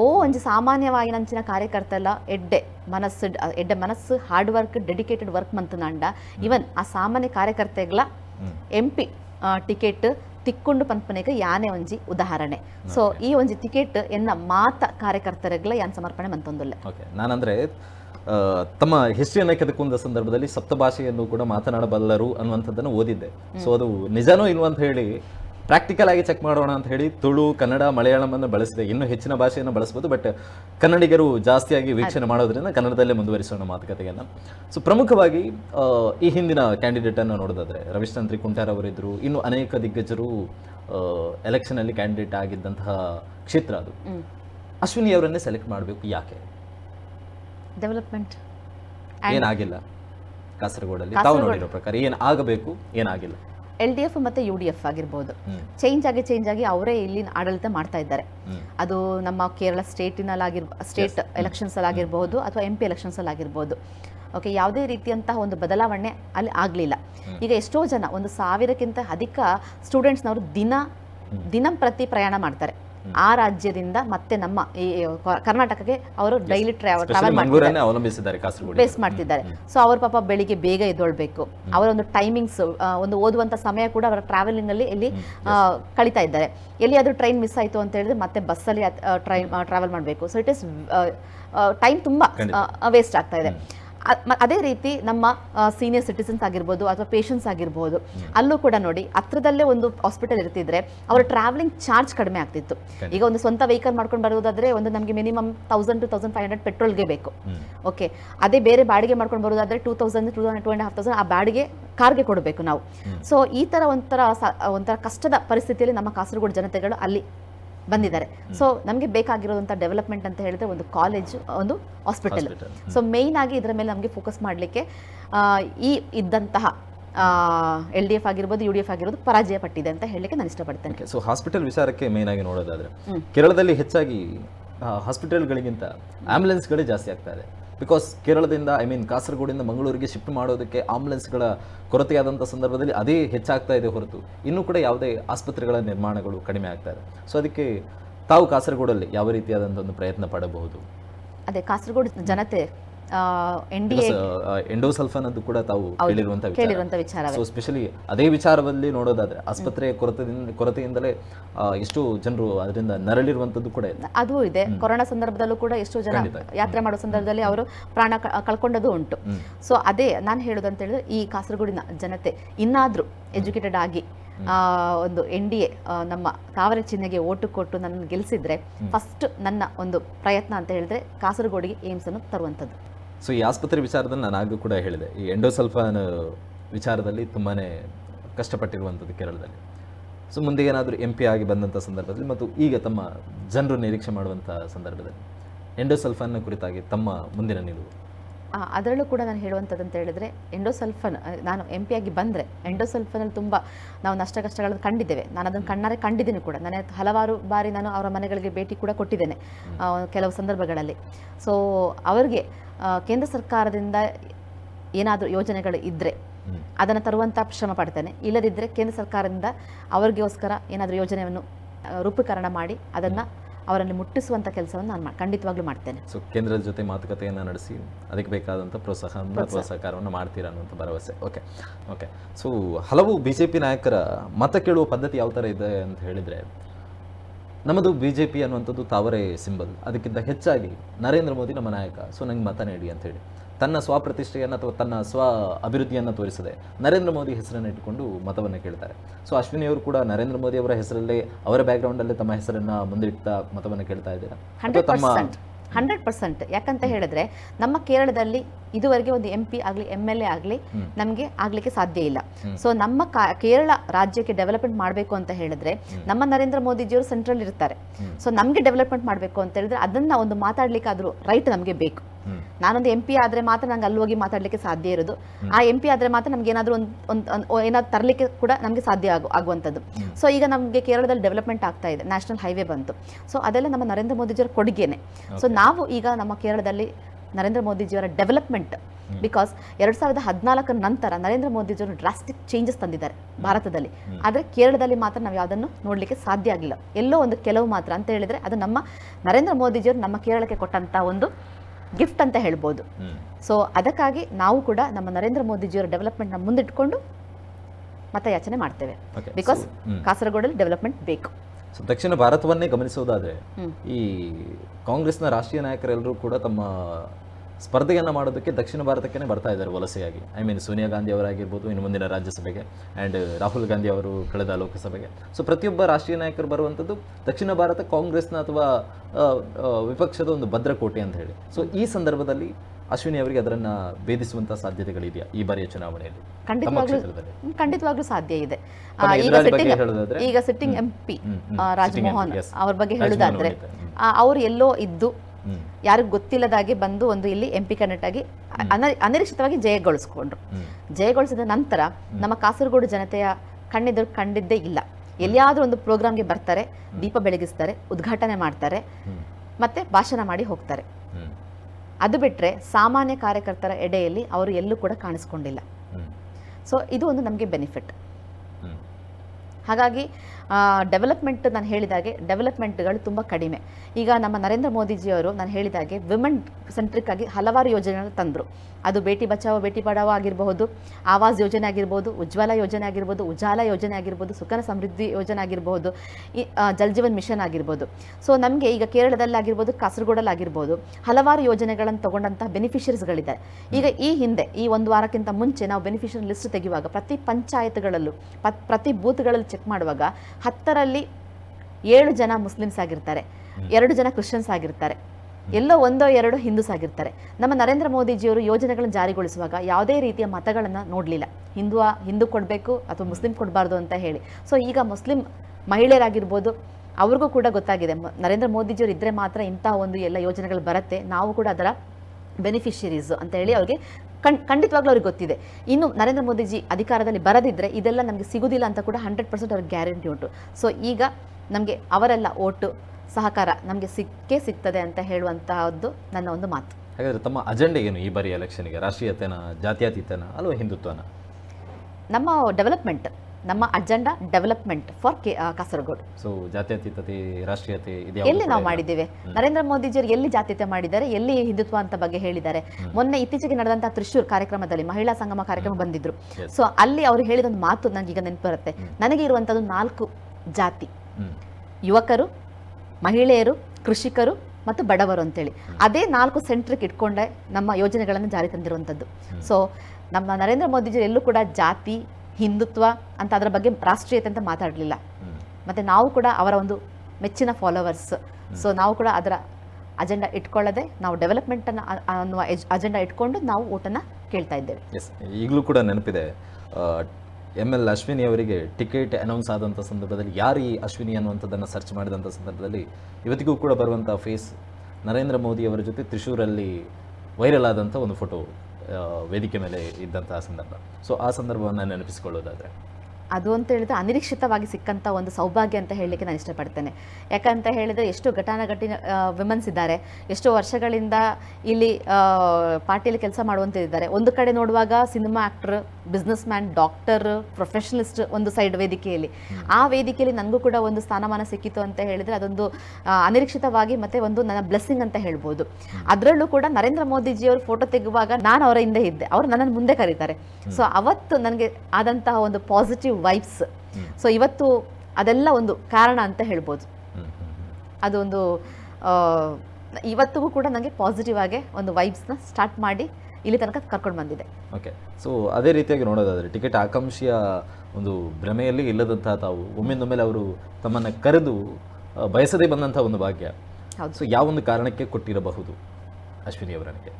ಓ ಒಂಜಿ ಸಾಮಾನ್ಯವಾಗಿ ನಂಚಿನ ಕಾರ್ಯಕರ್ತಲ್ಲ ಎಡ್ಡೆ ಮನಸ್ಸು ಎಡ್ಡೆ ಮನಸ್ಸು ಹಾರ್ಡ್ ವರ್ಕ್ ಡೆಡಿಕೇಟೆಡ್ ವರ್ಕ್ ಮಂತನಾಂಡ ಇವನ್ ಆ ಸಾಮಾನ್ಯ ಕಾರ್ಯಕರ್ತೆಗಳ ಎಂ ಪಿ ಟಿಕೆಟ್ ತಿಕ್ಕೊಂಡು ಪಂಪನೆಗೆ ಯಾನೆ ಒಂಜಿ ಉದಾಹರಣೆ. ಸೊ ಈ ಒಂಜಿ ಟಿಕೆಟ್ ಎನ್ನ ಮಾತ ಕಾರ್ಯಕರ್ತರೆಗ್ಲ ಯಾನ್ ಸಮರ್ಪಣೆ ಮಂತೊಂದುಲ್ಲೆ. ಓಕೆ ನಾನಂದ್ರೆ ತಮ್ಮ ಹಿಸ್ಟ್ರಿಯನ್ನು ಕೆದಕೊಂಡ ಸಂದರ್ಭದಲ್ಲಿ ಸಪ್ತ ಭಾಷೆಯನ್ನು ಕೂಡ ಮಾತನಾಡಬಲ್ಲರು ಅನ್ನುವಂಥದ್ದನ್ನು ಓದಿದ್ದೆ. ಸೊ ಅದು ನಿಜನೂ ಇಲ್ವಂತ ಹೇಳಿ ಪ್ರಾಕ್ಟಿಕಲ್ ಆಗಿ ಚೆಕ್ ಮಾಡೋಣ ಅಂತ ಹೇಳಿ ತುಳು ಕನ್ನಡ ಮಲಯಾಳಂ ಅನ್ನು ಬಳಸಿದೆ. ಇನ್ನೂ ಹೆಚ್ಚಿನ ಭಾಷೆಯನ್ನು ಬಳಸ್ಬೋದು ಬಟ್ ಕನ್ನಡಿಗರು ಜಾಸ್ತಿಯಾಗಿ ವೀಕ್ಷಣೆ ಮಾಡೋದ್ರಿಂದ ಕನ್ನಡದಲ್ಲೇ ಮುಂದುವರಿಸೋಣ ಮಾತುಕತೆಯನ್ನು. ಸೊ ಪ್ರಮುಖವಾಗಿ ಈ ಹಿಂದಿನ ಕ್ಯಾಂಡಿಡೇಟ್ ಅನ್ನು ನೋಡೋದಾದ್ರೆ ರವಿಶಂತ್ರಿ ಕುಂಟಾರ್ ಅವರಿದ್ರು. ಇನ್ನು ಅನೇಕ ದಿಗ್ಗಜರು ಎಲೆಕ್ಷನ್ ಅಲ್ಲಿ ಕ್ಯಾಂಡಿಡೇಟ್ ಆಗಿದ್ದಂತಹ ಕ್ಷೇತ್ರ ಅದು. ಅಶ್ವಿನಿ ಅವರನ್ನೇ ಸೆಲೆಕ್ಟ್ ಮಾಡಬೇಕು ಯಾಕೆ? ಡೆವಲಪ್ಮೆಂಟ್ ಏನಾಗಿಲ್ಲ. ಕಾಸರಗೋಡಲ್ಲಿ ತಾವು ನೋಡಿರೋ ಪ್ರಕಾರ ಏನಾಗಬೇಕು ಆಗಬೇಕು ಏನಾಗಿಲ್ಲ. ಎಲ್ ಡಿ ಎಫ್ ಮತ್ತೆ ಯು ಡಿ ಎಫ್ ಆಗಿರ್ಬೋದು. ಚೇಂಜ್ ಆಗಿ ಚೇಂಜ್ ಆಗಿ ಅವರೇ ಇಲ್ಲಿ ಆಡಳಿತ ಮಾಡ್ತಾ ಇದ್ದಾರೆ. ಅದು ನಮ್ಮ ಕೇರಳ ಸ್ಟೇಟಿನಲ್ಲಿ ಸ್ಟೇಟ್ ಎಲೆಕ್ಷನ್ಸ್ ಅಲ್ಲಿ ಆಗಿರ್ಬೋದು ಅಥವಾ ಎಂ ಪಿ ಎಲೆಕ್ಷನ್ಸ್ ಅಲ್ಲಿ ಆಗಿರ್ಬೋದು ಓಕೆ ಯಾವುದೇ ರೀತಿಯಂತಹ ಒಂದು ಬದಲಾವಣೆ ಅಲ್ಲಿ ಆಗಲಿಲ್ಲ. ಈಗ ಎಷ್ಟೋ ಜನ ಒಂದು ಸಾವಿರಕ್ಕಿಂತ ಅಧಿಕ ಸ್ಟೂಡೆಂಟ್ಸ್ನವರು ದಿನ ದಿನಂಪ್ರತಿ ಪ್ರಯಾಣ ಮಾಡ್ತಾರೆ. ಆ ರಾಜ್ಯದಿಂದ ಮತ್ತೆ ನಮ್ಮ ಈ ಕರ್ನಾಟಕಕ್ಕೆ ಅವರು ಡೈಲಿ ಟ್ರಾವೆಲ್ ಟ್ರಾವೆಲ್ ಅವಲಂಬಿಸಿದ್ದಾರೆ ಬೇಸ್ ಮಾಡ್ತಿದ್ದಾರೆ. ಸೊ ಅವ್ರ ಪಾಪ ಬೆಳಿಗ್ಗೆ ಬೇಗ ಎದ್ದೊಳ್ಬೇಕು. ಅವರ ಒಂದು ಟೈಮಿಂಗ್ಸ್ ಒಂದು ಓದುವಂತ ಸಮಯ ಕೂಡ ಅವರ ಟ್ರಾವೆಲಿಂಗ್ ಅಲ್ಲಿ ಇಲ್ಲಿ ಕಳೀತಾ ಇದ್ದಾರೆ. ಎಲ್ಲಿಯಾದ್ರೂ ಟ್ರೈನ್ ಮಿಸ್ ಆಯ್ತು ಅಂತ ಹೇಳಿದ್ರೆ ಮತ್ತೆ ಬಸ್ಸಲ್ಲಿ ಟ್ರೈನ್ ಟ್ರಾವೆಲ್ ಮಾಡಬೇಕು. ಸೊ ಇಟ್ ಇಸ್ ಟೈಮ್ ತುಂಬಾ ವೇಸ್ಟ್ ಆಗ್ತಾ ಇದೆ. ಅದೇ ರೀತಿ ನಮ್ಮ ಸೀನಿಯರ್ ಸಿಟಿಸನ್ಸ್ ಆಗಿರ್ಬೋದು ಅಥವಾ ಪೇಷಂಟ್ಸ್ ಆಗಿರ್ಬೋದು. ಅಲ್ಲೂ ಕೂಡ ನೋಡಿ ಹತ್ರದಲ್ಲೇ ಒಂದು ಹಾಸ್ಪಿಟಲ್ ಇರ್ತಿದ್ರೆ ಅವರ ಟ್ರಾವೆಲಿಂಗ್ ಚಾರ್ಜ್ ಕಡಿಮೆ ಆಗ್ತಿತ್ತು. ಈಗ ಒಂದು ಸ್ವಂತ ವೆಹಿಕಲ್ ಮಾಡ್ಕೊಂಡು ಬರೋದಾದ್ರೆ ಒಂದು ನಮಗೆ minimum thousand to thousand five hundred ಪೆಟ್ರೋಲ್ಗೆ ಬೇಕು. ಓಕೆ ಅದೇ ಬೇರೆ ಬಾಡಿಗೆ ಮಾಡ್ಕೊಂಡು ಬರೋದಾದ್ರೆ two thousand to two and half thousand ಆ ಬಾಡಿಗೆ ಕಾರ್ಗೆ ಕೊಡಬೇಕು ನಾವು. ಸೊ ಈ ಥರ ಒಂಥರ ಒಂಥರ ಕಷ್ಟದ ಪರಿಸ್ಥಿತಿಯಲ್ಲಿ ನಮ್ಮ ಕಾಸರಗೋಡು ಜನತೆಗಳು ಅಲ್ಲಿ ಬಂದಿದ್ದಾರೆ. ಸೊ ನಮಗೆ ಬೇಕಾಗಿರೋದಂಥ ಡೆವಲಪ್ಮೆಂಟ್ ಅಂತ ಹೇಳಿದ್ರೆ ಒಂದು ಕಾಲೇಜ್ ಒಂದು ಹಾಸ್ಪಿಟಲ್. ಸೊ ಮೇಯ್ನ್ ಆಗಿ ಇದರ ಮೇಲೆ ನಮಗೆ ಫೋಕಸ್ ಮಾಡಲಿಕ್ಕೆ ಈ ಇದ್ದಂತಹ ಎಲ್ ಡಿ ಎಫ್ ಆಗಿರ್ಬೋದು ಯು ಡಿ ಎಫ್ ಆಗಿರ್ಬೋದು ಪರಾಜಯ ಪಟ್ಟಿದೆ ಅಂತ ಹೇಳಲಿಕ್ಕೆ ನಾನು ಇಷ್ಟಪಡ್ತೇನೆ. ಸೊ ಹಾಸ್ಪಿಟಲ್ ವಿಚಾರಕ್ಕೆ ಮೇನ್ ಆಗಿ ನೋಡೋದಾದ್ರೆ ಕೇರಳದಲ್ಲಿ ಹೆಚ್ಚಾಗಿ ಹಾಸ್ಪಿಟಲ್ಗಳಿಗಿಂತ ಆಂಬ್ಯುಲೆನ್ಸ್ಗಳೇ ಜಾಸ್ತಿ ಆಗ್ತಾ ಇದೆ. ಬಿಕಾಸ್ ಕೇರಳದಿಂದ ಐ ಮೀನ್ ಕಾಸರಗೋಡಿಂದ ಮಂಗಳೂರಿಗೆ ಶಿಫ್ಟ್ ಮಾಡೋದಕ್ಕೆ ಆಂಬುಲೆನ್ಸ್ಗಳ ಕೊರತೆಯಾದಂಥ ಸಂದರ್ಭದಲ್ಲಿ ಅದೇ ಹೆಚ್ಚಾಗ್ತಾ ಇದೆ ಹೊರತು. ಇನ್ನೂ ಕೂಡ ಯಾವುದೇ ಆಸ್ಪತ್ರೆಗಳ ನಿರ್ಮಾಣಗಳು ಕಡಿಮೆ ಆಗ್ತಾ ಇದೆ. ಸೊ ಅದಕ್ಕೆ ತಾವು ಕಾಸರಗೋಡಲ್ಲಿ ಯಾವ ರೀತಿಯಾದಂಥ ಒಂದು ಪ್ರಯತ್ನ ಪಡಬಹುದು? ಅದೇ ಕಾಸರಗೋಡು ಜನತೆ ಎನ್ ಡಿ ಎಂಡೋಸಲ್ಫನ್ ಅದು ಕೂಡ ತಾವು ಕೇಳಿರುವಂತ ವಿಚಾರ. ಸೊ ಸ್ಪೆಷಲಿ ಅದೇ ವಿಚಾರದಲ್ಲಿ ನೋಡೋದಾದ್ರೆ ಆಸ್ಪತ್ರೆಯ ಕೊರತೆಯಿಂದ ಕೊರತೆಯಿಂದಲೇ ಎಷ್ಟು ಜನರು ಅದರಿಂದ ನರಳಿರುವಂತದ್ದು ಕೂಡ ಇದೆ ಅದು ಇದೆ. ಕೊರೋನಾ ಸಂದರ್ಭದಲ್ಲೂ ಕೂಡ ಎಷ್ಟೋ ಜನ ಯಾತ್ರೆ ಮಾಡೋ ಸಂದರ್ಭದಲ್ಲಿ ಅವರು ಪ್ರಾಣ ಕಳ್ಕೊಂಡದ್ದು ಉಂಟು. ಸೊ ಅದೇ ನಾನು ಹೇಳೋದು ಅಂತ ಹೇಳಿದ್ರೆ ಈ ಕಾಸರಗೋಡಿನ ಜನತೆ ಇನ್ನಾದ್ರೂ ಎಜುಕೇಟೆಡ್ ಆಗಿ ಒಂದು ಎನ್ ಡಿ ಎ ನಮ್ಮ ತಾವರೆ ಚಿಹ್ನೆಗೆ ಓಟು ಕೊಟ್ಟು ನನ್ನನ್ನು ಗೆಲ್ಲಿಸಿದ್ರೆ ಫಸ್ಟ್ ನನ್ನ ಒಂದು ಪ್ರಯತ್ನ ಅಂತ ಹೇಳಿದ್ರೆ ಕಾಸರಗೋಡಿಗೆ ಏಮ್ಸ್ ಅನ್ನು ತರುವಂಥದ್ದು. ಸೊ ಈ ಆಸ್ಪತ್ರೆ ವಿಚಾರದಲ್ಲಿ ನಾನು ಆಗಲೂ ಕೂಡ ಹೇಳಿದೆ. ಈ ಎಂಡೋಸಲ್ಫಾನ್ ವಿಚಾರದಲ್ಲಿ ತುಂಬಾ ಕಷ್ಟಪಟ್ಟಿರುವಂಥದ್ದು ಕೇರಳದಲ್ಲಿ. ಸೊ ಮುಂದೆ ಏನಾದರೂ ಎಂ ಪಿ ಆಗಿ ಬಂದಂಥ ಸಂದರ್ಭದಲ್ಲಿ ಮತ್ತು ಈಗ ತಮ್ಮ ಜನರು ನಿರೀಕ್ಷೆ ಮಾಡುವಂಥ ಸಂದರ್ಭದಲ್ಲಿ ಎಂಡೋಸಲ್ಫಾನ್ನ ಕುರಿತಾಗಿ ತಮ್ಮ ಮುಂದಿನ ನಿಲುವು. ಅದರಲ್ಲೂ ಕೂಡ ನಾನು ಹೇಳುವಂಥದ್ದು ಅಂತ ಹೇಳಿದ್ರೆ ಎಂಡೋಸಲ್ಫನ್ ನಾನು ಎಂ ಆಗಿ ಬಂದರೆ ಎಂಡೋಸಲ್ಫನಲ್ಲಿ ತುಂಬ ನಾವು ನಷ್ಟ ಕಷ್ಟಗಳನ್ನು ಕಂಡಿದ್ದೇವೆ. ನಾನು ಅದನ್ನು ಕಣ್ಣಾರೆ ಕಂಡಿದ್ದೀನಿ ಕೂಡ. ನಾನು ಹಲವಾರು ಬಾರಿ ನಾನು ಅವರ ಮನೆಗಳಿಗೆ ಭೇಟಿ ಕೂಡ ಕೊಟ್ಟಿದ್ದೇನೆ ಕೆಲವು ಸಂದರ್ಭಗಳಲ್ಲಿ. ಸೊ ಅವರಿಗೆ ಕೇಂದ್ರ ಸರ್ಕಾರದಿಂದ ಏನಾದರೂ ಯೋಜನೆಗಳು ಇದ್ದರೆ ಅದನ್ನು ತರುವಂಥ ಶ್ರಮ ಪಡ್ತೇನೆ. ಇಲ್ಲದಿದ್ದರೆ ಕೇಂದ್ರ ಸರ್ಕಾರದಿಂದ ಅವರಿಗೋಸ್ಕರ ಏನಾದರೂ ಯೋಜನೆಯನ್ನು ರೂಪೀಕರಣ ಮಾಡಿ ಅದನ್ನು ಅವರಲ್ಲಿ ಮುಟ್ಟಿಸುವಂಥ ಕೆಲಸವನ್ನು ನಾನು ಖಂಡಿತವಾಗ್ಲೂ ಮಾಡ್ತೇನೆ. ಸೊ ಕೇಂದ್ರದ ಜೊತೆ ಮಾತುಕತೆಯನ್ನು ನಡೆಸಿ ಅದಕ್ಕೆ ಬೇಕಾದಂಥ ಪ್ರೋತ್ಸಾಹ. ಅಥವಾ ಸಹಕಾರವನ್ನು ಮಾಡ್ತೀರಾ ಅನ್ನುವಂಥ ಭರವಸೆ. ಓಕೆ ಓಕೆ ಸೊ ಹಲವು ಬಿ ಜೆ ಪಿ ನಾಯಕರ ಮತ ಕೇಳುವ ಪದ್ಧತಿ ಯಾವ ಥರ ಇದೆ ಅಂತ ಹೇಳಿದರೆ ನಮ್ಮದು ಬಿ ಜೆ ಪಿ ಅನ್ನುವಂಥದ್ದು ತಾವರೆ ಸಿಂಬಲ್. ಅದಕ್ಕಿಂತ ಹೆಚ್ಚಾಗಿ ನರೇಂದ್ರ ಮೋದಿ ನಮ್ಮ ನಾಯಕ. ಸೊ ನಂಗೆ ಮತ ನೀಡಿ ಅಂತ ಹೇಳಿ. ತನ್ನ ಸ್ವಪ್ರತಿಷ್ಠೆಯನ್ನು ಅಥವಾ ತನ್ನ ಸ್ವ ಅಭಿವೃದ್ಧಿಯನ್ನು ತೋರಿಸದೆ ನರೇಂದ್ರ ಮೋದಿ ಹೆಸರನ್ನು ಇಟ್ಟುಕೊಂಡು ಮತವನ್ನು ಕೇಳ್ತಾರೆ. ಸೊ ಅಶ್ವಿನಿ ಅವರು ಕೂಡ ನರೇಂದ್ರ ಮೋದಿ ಅವರ ಹೆಸರಲ್ಲೇ ಅವರ ಬ್ಯಾಕ್ಗ್ರೌಂಡಲ್ಲೇ ತಮ್ಮ ಹೆಸರನ್ನು ಮುಂದಿಡ್ತಾ ಮತವನ್ನು ಕೇಳ್ತಾ ಇದ್ದೀರಾ. ತಮ್ಮ ಹಂಡ್ರೆಡ್ ಪರ್ಸೆಂಟ್ ಯಾಕಂತ ಹೇಳಿದ್ರೆ ನಮ್ಮ ಕೇರಳದಲ್ಲಿ ಇದುವರೆಗೆ ಒಂದು ಎಂ ಪಿ ಆಗಲಿ ಎಂ ಎಲ್ ಎ ಆಗಲಿ ನಮಗೆ ಆಗ್ಲಿಕ್ಕೆ ಸಾಧ್ಯ ಇಲ್ಲ. ಸೊ ನಮ್ಮ ಕೇರಳ ರಾಜ್ಯಕ್ಕೆ ಡೆವಲಪ್ಮೆಂಟ್ ಮಾಡಬೇಕು ಅಂತ ಹೇಳಿದ್ರೆ ನಮ್ಮ ನರೇಂದ್ರ ಮೋದಿಜಿಯವರು ಸೆಂಟ್ರಲ್ ಇರ್ತಾರೆ. ಸೊ ನಮಗೆ ಡೆವಲಪ್ಮೆಂಟ್ ಮಾಡಬೇಕು ಅಂತ ಹೇಳಿದ್ರೆ ಅದನ್ನ ಒಂದು ಮಾತಾಡ್ಲಿಕ್ಕೆ ಆದ್ರೂ ರೈಟ್ ನಮಗೆ ಬೇಕು. ನಾನೊಂದು ಎಂ ಪಿ ಆದ್ರೆ ಮಾತ್ರ ನಂಗೆ ಅಲ್ಲಿ ಹೋಗಿ ಮಾತಾಡ್ಲಿಕ್ಕೆ ಸಾಧ್ಯ ಇರೋದು. ಆ ಎಂ ಪಿ ಆದ್ರೆ ಮಾತ್ರ ನಮ್ಗೆ ಏನಾದರೂ ಒಂದು ಒಂದು ಏನಾದ್ರು ತರಲಿಕ್ಕೆ ಕೂಡ ನಮಗೆ ಸಾಧ್ಯ ಆಗು ಆಗುವಂಥದ್ದು. ಸೊ ಈಗ ನಮಗೆ ಕೇರಳದಲ್ಲಿ ಡೆವಲಪ್ಮೆಂಟ್ ಆಗ್ತಾ ಇದೆ ನ್ಯಾಷನಲ್ ಹೈವೇ ಬಂತು. ಸೊ ಅದೆಲ್ಲ ನಮ್ಮ ನರೇಂದ್ರ ಮೋದಿಜಿಯವರ ಕೊಡುಗೆನೆ. ಸೊ ನಾವು ಈಗ ನಮ್ಮ ಕೇರಳದಲ್ಲಿ ನರೇಂದ್ರ ಮೋದಿಜಿಯವರ ಡೆವಲಪ್ಮೆಂಟ್ ಬಿಕಾಸ್ ಎರಡ್ ಸಾವಿರದ ಹದಿನಾಲ್ಕರ ನಂತರ ನರೇಂದ್ರ ಮೋದಿಜಿಯವರು ಡ್ರಾಸ್ಟಿಕ್ ಚೇಂಜಸ್ ತಂದಿದ್ದಾರೆ ಭಾರತದಲ್ಲಿ. ಆದರೆ ಕೇರಳದಲ್ಲಿ ಮಾತ್ರ ನಾವು ಯಾವುದನ್ನು ನೋಡಲಿಕ್ಕೆ ಸಾಧ್ಯ ಆಗಿಲ್ಲ. ಎಲ್ಲೋ ಒಂದು ಕೆಲವು ಮಾತ್ರ ಅಂತ ಹೇಳಿದ್ರೆ ಅದು ನಮ್ಮ ನರೇಂದ್ರ ಮೋದಿಜಿಯವರು ನಮ್ಮ ಕೇರಳಕ್ಕೆ ಕೊಟ್ಟಂತ ಒಂದು ಗಿಫ್ಟ್ ಅಂತ ಹೇಳ್ಬೋದು. ಸೊ ಅದಕ್ಕಾಗಿ ನಾವು ಕೂಡ ನಮ್ಮ ನರೇಂದ್ರ ಮೋದಿಜಿಯವರ ಡೆವಲಪ್ಮೆಂಟ್ನ ಮುಂದಿಟ್ಕೊಂಡು ಮತಯಾಚನೆ ಮಾಡ್ತೇವೆ ಬಿಕಾಸ್. ಕಾಸರಗೋಡಲ್ಲಿ ಡೆವಲಪ್ಮೆಂಟ್ ಬೇಕು ಸೊ ದಕ್ಷಿಣ ಭಾರತವನ್ನೇ ಗಮನಿಸೋದಾದ್ರೆ. ಈ ಕಾಂಗ್ರೆಸ್ನ ರಾಷ್ಟ್ರೀಯ ನಾಯಕರೆಲ್ಲರೂ ಕೂಡ ತಮ್ಮ ಸ್ಪರ್ಧೆಯನ್ನು ಮಾಡೋದಕ್ಕೆ ದಕ್ಷಿಣ ಭಾರತಕ್ಕೆ ಬರ್ತಾ ಇದ್ದಾರೆ ವಲಸೆಯಾಗಿ. ಐ ಮೀನ್ ಸೋನಿಯಾ ಗಾಂಧಿ ಅವರಾಗಿರ್ಬೋದು ಇನ್ನು ಮುಂದಿನ ರಾಜ್ಯಸಭೆಗೆ ಆ್ಯಂಡ್ ರಾಹುಲ್ ಗಾಂಧಿ ಅವರು ಕಳೆದ ಲೋಕಸಭೆಗೆ. ಸೊ ಪ್ರತಿಯೊಬ್ಬ ರಾಷ್ಟ್ರೀಯ ನಾಯಕರು ಬರುವಂಥದ್ದು ದಕ್ಷಿಣ ಭಾರತ ಕಾಂಗ್ರೆಸ್ನ ಅಥವಾ ವಿಪಕ್ಷದ ಒಂದು ಭದ್ರಕೋಟೆ ಅಂತ ಹೇಳಿ. ಸೊ ಈ ಸಂದರ್ಭದಲ್ಲಿ ಅಶ್ವಿನಿ ಅವರಿಗೆ ಅದರನ್ನ ಭೇದಿಸುವಂತಹ ಸಾಧ್ಯತೆಗಳಿದೆಯಾ ಈ ಬಾರಿಯ ಚುನಾವಣೆಯಲ್ಲಿ? ಖಂಡಿತವಾಗ್ಲೂ ಖಂಡಿತವಾಗ್ಲೂ ಸಾಧ್ಯ ಇದೆ. ಈಗ sitting MP M P. Rajmohan ಅವ್ರ ಬಗ್ಗೆ ಹೇಳುದಾದ್ರೆ ಅವ್ರು ಎಲ್ಲೋ ಇದ್ದು. ಯಾರಿಗೂ ಗೊತ್ತಿಲ್ಲದಾಗಿ ಬಂದು ಒಂದು ಇಲ್ಲಿ ಎಂ ಪಿ ಕ್ಯಾಂಡಿಡೇಟ್ ಆಗಿ ಅನ- ಅನಿರೀಕ್ಷಿತವಾಗಿ ಜಯಗೊಳಿಸ್ಕೊಂಡ್ರು. ಜಯಗೊಳಿಸಿದ ನಂತರ ನಮ್ಮ ಕಾಸರಗೋಡು ಜನತೆಯ ಕಣ್ಣೆದುರು ಕಂಡಿದ್ದೇ ಇಲ್ಲ. ಎಲ್ಲಿಯಾದ್ರೂ ಒಂದು ಪ್ರೋಗ್ರಾಮ್ಗೆ ಬರ್ತಾರೆ ದೀಪ ಬೆಳಗಿಸ್ತಾರೆ ಉದ್ಘಾಟನೆ ಮಾಡ್ತಾರೆ ಮತ್ತೆ ಭಾಷಣ ಮಾಡಿ ಹೋಗ್ತಾರೆ. ಅದು ಬಿಟ್ಟರೆ ಸಾಮಾನ್ಯ ಕಾರ್ಯಕರ್ತರ ಎಡೆಯಲ್ಲಿ ಅವರು ಎಲ್ಲೂ ಕೂಡ ಕಾಣಿಸ್ಕೊಂಡಿಲ್ಲ. ಸೊ ಇದು ಒಂದು ನಮಗೆ ಬೆನಿಫಿಟ್ ಹಾಗಾಗಿ ಡೆವಲಪ್ಮೆಂಟ್ ನಾನು ಹೇಳಿದಾಗೆ ಡೆವಲಪ್ಮೆಂಟ್ಗಳು ತುಂಬ ಕಡಿಮೆ. ಈಗ ನಮ್ಮ ನರೇಂದ್ರ ಮೋದಿಜಿಯವರು ನಾನು ಹೇಳಿದಾಗೆ ವಿಮೆನ್ ಸೆಂಟ್ರಿಕ್ ಆಗಿ ಹಲವಾರು ಯೋಜನೆಗಳನ್ನು ತಂದರು. ಅದು ಬೇಟಿ ಬಚಾವೋ ಬೇಟಿ ಪಡಾವೋ ಆಗಿರಬಹುದು ಆವಾಸ್ ಯೋಜನೆ ಆಗಿರ್ಬೋದು ಉಜ್ವಲ ಯೋಜನೆ ಆಗಿರ್ಬೋದು ಉಜಾಲ ಯೋಜನೆ ಆಗಿರ್ಬೋದು ಸುಖನ ಸಮೃದ್ಧಿ ಯೋಜನೆ ಆಗಿರಬಹುದು ಈ ಆ, ಜಲ್ ಜೀವನ್ ಮಿಷನ್ ಆಗಿರ್ಬೋದು. ಸೊ ನಮಗೆ ಈಗ ಕೇರಳದಲ್ಲಾಗಿರ್ಬೋದು ಕಾಸರಗೋಡಲ್ಲಿ ಆಗಿರ್ಬೋದು ಹಲವಾರು ಯೋಜನೆಗಳನ್ನು ತಗೊಂಡಂತಹ ಬೆನಿಫಿಷರೀಸ್ಗಳಿದ್ದಾರೆ ಈಗ ಈ ಹಿಂದೆ ಈ ಒಂದು ವಾರಕ್ಕಿಂತ ಮುಂಚೆ ನಾವು ಬೆನಿಫಿಷರಿ ಲಿಸ್ಟ್ ತೆಗೆಯುವಾಗ ಪ್ರತಿ ಪಂಚಾಯತ್ಗಳಲ್ಲೂ ಪ್ರತಿ ಬೂತ್ಗಳಲ್ಲಿ ಚೆಕ್ ಮಾಡುವಾಗ ಹತ್ತರಲ್ಲಿ ಏಳು ಜನ ಮುಸ್ಲಿಮ್ಸ್ ಆಗಿರ್ತಾರೆ. ಎರಡು ಜನ ಕ್ರಿಶ್ಚಿಯನ್ಸ್ ಆಗಿರ್ತಾರೆ. ಎಲ್ಲೋ ಒಂದೋ ಎರಡು ಹಿಂದೂಸ್ ಆಗಿರ್ತಾರೆ. ನಮ್ಮ ನರೇಂದ್ರ ಮೋದಿಜಿಯವರು ಯೋಜನೆಗಳನ್ನು ಜಾರಿಗೊಳಿಸುವಾಗ ಯಾವುದೇ ರೀತಿಯ ಮತಗಳನ್ನು ನೋಡಲಿಲ್ಲ. ಹಿಂದೂ ಹಿಂದೂ ಕೊಡಬೇಕು ಅಥವಾ ಮುಸ್ಲಿಂ ಕೊಡಬಾರ್ದು ಅಂತ ಹೇಳಿ. ಸೊ ಈಗ ಮುಸ್ಲಿಂ ಮಹಿಳೆಯರಾಗಿರ್ಬೋದು ಅವ್ರಿಗೂ ಕೂಡ ಗೊತ್ತಾಗಿದೆ. ನರೇಂದ್ರ ಮೋದಿಜಿಯವರು ಇದ್ದರೆ ಮಾತ್ರ ಇಂಥ ಒಂದು ಎಲ್ಲ ಯೋಜನೆಗಳು ಬರುತ್ತೆ. ನಾವು ಕೂಡ ಅದರ ಬೆನಿಫಿಷರೀಸ್ ಅಂತ ಹೇಳಿ ಅವ್ರಿಗೆ ಕಣ್ ಖಂಡಿತವಾಗ್ಲೂ ಅವ್ರಿಗೆ ಗೊತ್ತಿದೆ. ಇನ್ನು ನರೇಂದ್ರ ಮೋದಿಜಿ ಅಧಿಕಾರದಲ್ಲಿ ಬರದಿದ್ದರೆ ಇದೆಲ್ಲ ನಮಗೆ ಸಿಗುದಿಲ್ಲ ಅಂತ ಕೂಡ ಹಂಡ್ರೆಡ್ ಪರ್ಸೆಂಟ್ ಅವ್ರಿಗೆ ಗ್ಯಾರಂಟಿ ಉಂಟು. ಸೊ ಈಗ ನಮಗೆ ಅವರೆಲ್ಲ ಓಟು ಸಹಕಾರ ನಮಗೆ ಸಿಕ್ಕೇ ಸಿಗ್ತದೆ ಅಂತ ಹೇಳುವಂತಹದ್ದು ನನ್ನ ಒಂದು ಮಾತು. ಹಾಗಾದರೆ ತಮ್ಮ ಅಜೆಂಡೆ ಏನು ಈ ಬಾರಿ ಎಲೆಕ್ಷನ್ಗೆ ರಾಷ್ಟ್ರೀಯತೆನ ಜಾತ್ಯತೀತನ ಅಲ್ವಾ ಹಿಂದುತ್ವನ? ನಮ್ಮ ಡೆವಲಪ್ಮೆಂಟ್ ನಮ್ಮ agenda development for Kasaragod. So ಜಾತ್ಯತೀತತೆ ರಾಷ್ಟ್ರೀಯತೆ ಎಲ್ಲಿ ನಾವು ಮಾಡಿದ್ದೇವೆ? ನರೇಂದ್ರ ಮೋದಿಜಿಯವರು ಎಲ್ಲಿ ಜಾತ್ಯತೆ ಮಾಡಿದ್ದಾರೆ? ಎಲ್ಲಿ ಹಿಂದುತ್ವ ಅಂತ ಬಗ್ಗೆ ಹೇಳಿದ್ದಾರೆ. ಮೊನ್ನೆ ಇತ್ತೀಚೆಗೆ ನಡೆದಂತಹ ತ್ರಿಶೂರ್ ಕಾರ್ಯಕ್ರಮದಲ್ಲಿ ಮಹಿಳಾ ಸಂಗಮ ಕಾರ್ಯಕ್ರಮ ಬಂದಿದ್ರು. ಸೊ ಅಲ್ಲಿ ಅವರು ಹೇಳಿದೊಂದು ಮಾತು ನನಗೆ ಈಗ ನೆನಪು ಬರುತ್ತೆ ನನಗೆ ಇರುವಂತದ್ದು ನಾಲ್ಕು ಜಾತಿ. ಯುವಕರು ಮಹಿಳೆಯರು ಕೃಷಿಕರು ಮತ್ತು ಬಡವರು ಅಂತೇಳಿ. ಅದೇ ನಾಲ್ಕು ಸೆಂಟ್ರಿಗೆ ಇಟ್ಕೊಂಡೆ ನಮ್ಮ ಯೋಜನೆಗಳನ್ನು ಜಾರಿ ತಂದಿರುವಂಥದ್ದು. ಸೊ ನಮ್ಮ ನರೇಂದ್ರ ಮೋದಿಜಿ ಎಲ್ಲೂ ಕೂಡ ಜಾತಿ ಹಿಂದುತ್ವ ಅಂತ ಅದರ ಬಗ್ಗೆ ರಾಷ್ಟ್ರೀಯತೆ ಅಂತ ಮಾತಾಡಲಿಲ್ಲ. ಮತ್ತು ನಾವು ಕೂಡ ಅವರ ಒಂದು ಮೆಚ್ಚಿನ ಫಾಲೋವರ್ಸ್ ಸೊ ನಾವು ಕೂಡ ಅದರ ಅಜೆಂಡಾ ಇಟ್ಕೊಳ್ಳದೆ ನಾವು ಡೆವಲಪ್ಮೆಂಟನ್ನು ಅನ್ನುವ ಅಜೆಂಡಾ ಇಟ್ಕೊಂಡು ನಾವು ಓಟನ್ನು ಕೇಳ್ತಾ ಇದ್ದೇವೆ. ಎಸ್ ಈಗಲೂ ಕೂಡ ನೆನಪಿದೆ ಎಂ ಎಲ್ ಅಶ್ವಿನಿ ಅವರಿಗೆ ಟಿಕೆಟ್ ಅನೌನ್ಸ್ ಆದಂಥ ಸಂದರ್ಭದಲ್ಲಿ ಯಾರು ಈ ಅಶ್ವಿನಿ ಅನ್ನುವಂಥದ್ದನ್ನು ಸರ್ಚ್ ಮಾಡಿದಂಥ ಸಂದರ್ಭದಲ್ಲಿ ಇವತ್ತಿಗೂ ಕೂಡ ಬರುವಂಥ ಫೇಸ್ ನರೇಂದ್ರ ಮೋದಿ ಅವರ ಜೊತೆ ತ್ರಿಶೂರಲ್ಲಿ ವೈರಲ್ ಆದಂಥ ಒಂದು ಫೋಟೋ ವೇದಿಕೆ ಮೇಲೆ ಇದ್ದಂತಹ ಸಂದರ್ಭ. ಸೊ ಆ ಸಂದರ್ಭವನ್ನು ನೆನಪಿಸಿಕೊಳ್ಳೋದಾದರೆ ಅದು ಅಂತ ಹೇಳಿದ್ರೆ ಅನಿರೀಕ್ಷಿತವಾಗಿ ಸಿಕ್ಕಂಥ ಒಂದು ಸೌಭಾಗ್ಯ ಅಂತ ಹೇಳಲಿಕ್ಕೆ ನಾನು ಇಷ್ಟಪಡ್ತೇನೆ. ಯಾಕಂತ ಹೇಳಿದರೆ ಎಷ್ಟು ಘಟಾನುಘಟಿ ವಿಮನ್ಸ್ ಇದ್ದಾರೆ ಎಷ್ಟೋ ವರ್ಷಗಳಿಂದ ಇಲ್ಲಿ ಪಾರ್ಟಿಯಲ್ಲಿ ಕೆಲಸ ಮಾಡುವಂತಿದ್ದಾರೆ ಒಂದು ಕಡೆ ನೋಡುವಾಗ cinema actor business man doctor professionalist ಒಂದು ಸೈಡ್ ವೇದಿಕೆಯಲ್ಲಿ. ಆ ವೇದಿಕೆಯಲ್ಲಿ ನನಗೂ ಕೂಡ ಒಂದು ಸ್ಥಾನಮಾನ ಸಿಕ್ಕಿತು ಅಂತ ಹೇಳಿದರೆ ಅದೊಂದು ಅನಿರೀಕ್ಷಿತವಾಗಿ ಮತ್ತೆ ಒಂದು ನನ್ನ ಬ್ಲೆಸ್ಸಿಂಗ್ ಅಂತ ಹೇಳ್ಬೋದು. ಅದರಲ್ಲೂ ಕೂಡ ನರೇಂದ್ರ ಮೋದಿಜಿಯವರು ಫೋಟೋ ತೆಗೆಯುವಾಗ ನಾನು ಅವರ ಹಿಂದೆ ಇದ್ದೆ. ಅವರು ನನ್ನನ್ನು ಮುಂದೆ ಕರೀತಾರೆ. ಸೊ ಅವತ್ತು ನನಗೆ ಆದಂತಹ ಒಂದು ಪಾಸಿಟಿವ್ ವೈಬ್ಸ್ ಸೊ ಇವತ್ತು ಅದೆಲ್ಲ ಒಂದು ಕಾರಣ ಅಂತ ಹೇಳ್ಬೋದು. ಅದೊಂದು ಇವತ್ತಿಗೂ ಕೂಡ ನನಗೆ ಪಾಸಿಟಿವ್ ಆಗಿ ಒಂದು ವೈಬ್ಸ್ನ ಸ್ಟಾರ್ಟ್ ಮಾಡಿ ಇಲ್ಲಿ ತನಕ ಕರ್ಕೊಂಡು ಬಂದಿದೆ. ಓಕೆ ಸೊ ಅದೇ ರೀತಿಯಾಗಿ ನೋಡೋದಾದರೆ ಟಿಕೆಟ್ ಆಕಾಂಕ್ಷಿಯ ಒಂದು ಭ್ರಮೆಯಲ್ಲಿ ಇಲ್ಲದಂತಹ ತಾವು ಒಮ್ಮಿಂದೊಮ್ಮೆಲೆ ಅವರು ತಮ್ಮನ್ನು ಕರೆದು ಬಯಸದೇ ಬಂದಂಥ ಒಂದು ಭಾಗ್ಯ. ಸೊ ಯಾವೊಂದು ಕಾರಣಕ್ಕೆ ಕೊಟ್ಟಿರಬಹುದು ಅಶ್ವಿನಿ ಅವರನಿಗೆ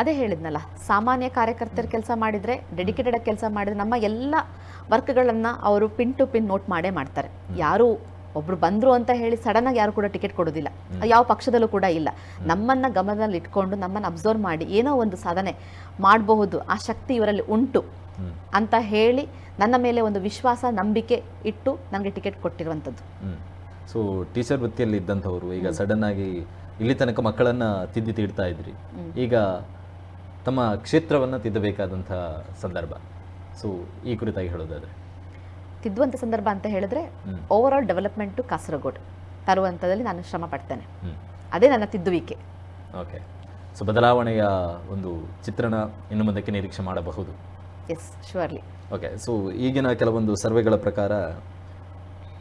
ಅದೇ ಹೇಳಿದ್ನಲ್ಲ ಸಾಮಾನ್ಯ ಕಾರ್ಯಕರ್ತರ ಕೆಲಸ ಮಾಡಿದರೆ ಡೆಡಿಕೇಟೆಡ್ ಆಗಿ ಕೆಲಸ ಮಾಡಿದ್ರೆ ನಮ್ಮ ಎಲ್ಲ ವರ್ಕ್ಗಳನ್ನು ಅವರು ಪಿನ್ ಟು ಪಿನ್ ನೋಟ್ ಮಾಡೇ ಮಾಡ್ತಾರೆ. ಯಾರು ಒಬ್ರು ಬಂದ್ರು ಅಂತ ಹೇಳಿ ಸಡನ್ ಆಗಿ ಯಾರು ಕೂಡ ಟಿಕೆಟ್ ಕೊಡೋದಿಲ್ಲ. ಯಾವ ಪಕ್ಷದಲ್ಲೂ ಕೂಡ ಇಲ್ಲ. ನಮ್ಮನ್ನ ಗಮನದಲ್ಲಿ ಇಟ್ಕೊಂಡು ನಮ್ಮನ್ನ ಅಬ್ಸರ್ವ್ ಮಾಡಿ ಏನೋ ಒಂದು ಸಾಧನೆ ಮಾಡಬಹುದು ಆ ಶಕ್ತಿ ಇವರಲ್ಲಿ ಉಂಟು ಅಂತ ಹೇಳಿ ನನ್ನ ಮೇಲೆ ಒಂದು ವಿಶ್ವಾಸ ನಂಬಿಕೆ ಇಟ್ಟು ನನಗೆ ಟಿಕೆಟ್ ಕೊಟ್ಟಿರುವಂಥದ್ದು. ಸೊ ಟೀಚರ್ ವೃತ್ತಿಯಲ್ಲಿ ಇದ್ದಂಥವ್ರು ಈಗ ಸಡನ್ ಆಗಿ ಇಲ್ಲಿ ತನಕ ಮಕ್ಕಳನ್ನ ತಿದ್ದಿ ತೀಡ್ತಾ ಇದ್ರಿ. ಈಗ ತಮ್ಮ ಕ್ಷೇತ್ರವನ್ನು ತಿದ್ದಬೇಕಾದಂತಹ ಸಂದರ್ಭ. ಸೊ ಈ ಕುರಿತಾಗಿ ಹೇಳೋದಾದರೆ. ತಿದ್ದುವಂಥ ಸಂದರ್ಭ ಅಂತ ಹೇಳಿದ್ರೆ. Over all development Kasaragod. ತರುವಂಥದ್ದಲ್ಲಿ ನಾನು ಶ್ರಮ ಪಡ್ತೇನೆ. ಅದೇ ನನ್ನ ತಿದ್ದುವಿಕೆ. ಓಕೆ ಸೊ ಬದಲಾವಣೆಯ ಒಂದು ಚಿತ್ರಣ ಇನ್ನು ಮುಂದಕ್ಕೆ ನಿರೀಕ್ಷೆ ಮಾಡಬಹುದು. ಎಸ್ ಶ್ಯೂರ್ಲಿ ಓಕೆ ಸೊ ಈಗಿನ ಕೆಲವೊಂದು ಸರ್ವೆಗಳ ಪ್ರಕಾರ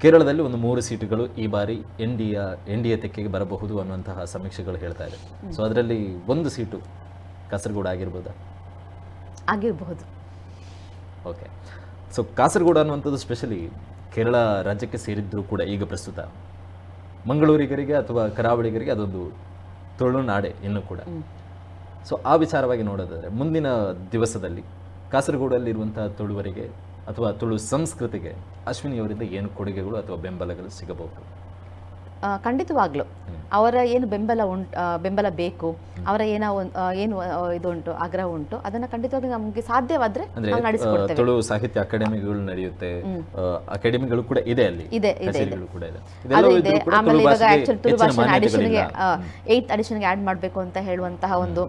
ಕೇರಳದಲ್ಲಿ ಒಂದು ಮೂರು ಸೀಟುಗಳು ಈ ಬಾರಿ N D N D A ತೆಕ್ಕೆಗೆ ಬರಬಹುದು ಅನ್ನುವಂತಹ ಸಮೀಕ್ಷೆಗಳು ಹೇಳ್ತಾ ಇದೆ. ಸೊ ಅದರಲ್ಲಿ ಒಂದು ಸೀಟು ಕಾಸರಗೋಡು ಆಗಿರ್ಬೋದಾ? ಆಗಿರಬಹುದು. ಓಕೆ. ಸೊ ಕಾಸರಗೋಡು ಅನ್ನುವಂಥದ್ದು ಸ್ಪೆಷಲಿ ಕೇರಳ ರಾಜ್ಯಕ್ಕೆ ಸೇರಿದ್ದರೂ ಕೂಡ ಈಗ ಪ್ರಸ್ತುತ ಮಂಗಳೂರಿಗರಿಗೆ ಅಥವಾ ಕರಾವಳಿಗರಿಗೆ ಅದೊಂದು ತುಳುನಾಡೆ ಇನ್ನೂ ಕೂಡ. ಸೊ ಆ ವಿಚಾರವಾಗಿ ನೋಡೋದಾದರೆ ಮುಂದಿನ ದಿವಸದಲ್ಲಿ ಕಾಸರಗೋಡಲ್ಲಿರುವಂತಹ ತುಳುವರಿಗೆ ಅಥವಾ ತುಳು ಸಂಸ್ಕೃತಿಗೆ ಅಶ್ವಿನಿಯವರಿಂದ ಏನು ಕೊಡುಗೆಗಳು ಅಥವಾ ಬೆಂಬಲಗಳು ಸಿಗಬಹುದು? ಖಂಡಿತವಾಗ್ಲೂ. ಅವರ ಏನು ಬೆಂಬಲ ಉಂಟು ಬೆಂಬಲ ಬೇಕು ಅವರ ಏನೋ ಏನು ಇದು ಉಂಟು ಆಗ್ರಹ ಉಂಟು ಅದನ್ನ ಖಂಡಿತವಾಗಿ ನಮಗೆ ಸಾಧ್ಯವಾದ್ರೆ ತುಳು ಸಾಹಿತ್ಯ ಅಕಾಡೆಮಿಗಳು ನಡೆಯುತ್ತೆ. ಅಕಾಡೆಮಿಗಳು ಕೂಡ ಇದೆ ಅಲ್ಲಿ. ಇದೆ ಇದೆ ಇದೆ. ಅದು ಆಮೇಲೆ ಇವಾಗ ಆಕ್ಚುಲಿ ತುಳು ಭಾಷೆ ಅಡಿಷನ್ಗೆ ಏಯ್ತ್ ಅಡಿಷನ್ಗೆ ಆ್ಯಡ್ ಮಾಡಬೇಕು ಅಂತ ಹೇಳುವಂತಹ ಒಂದು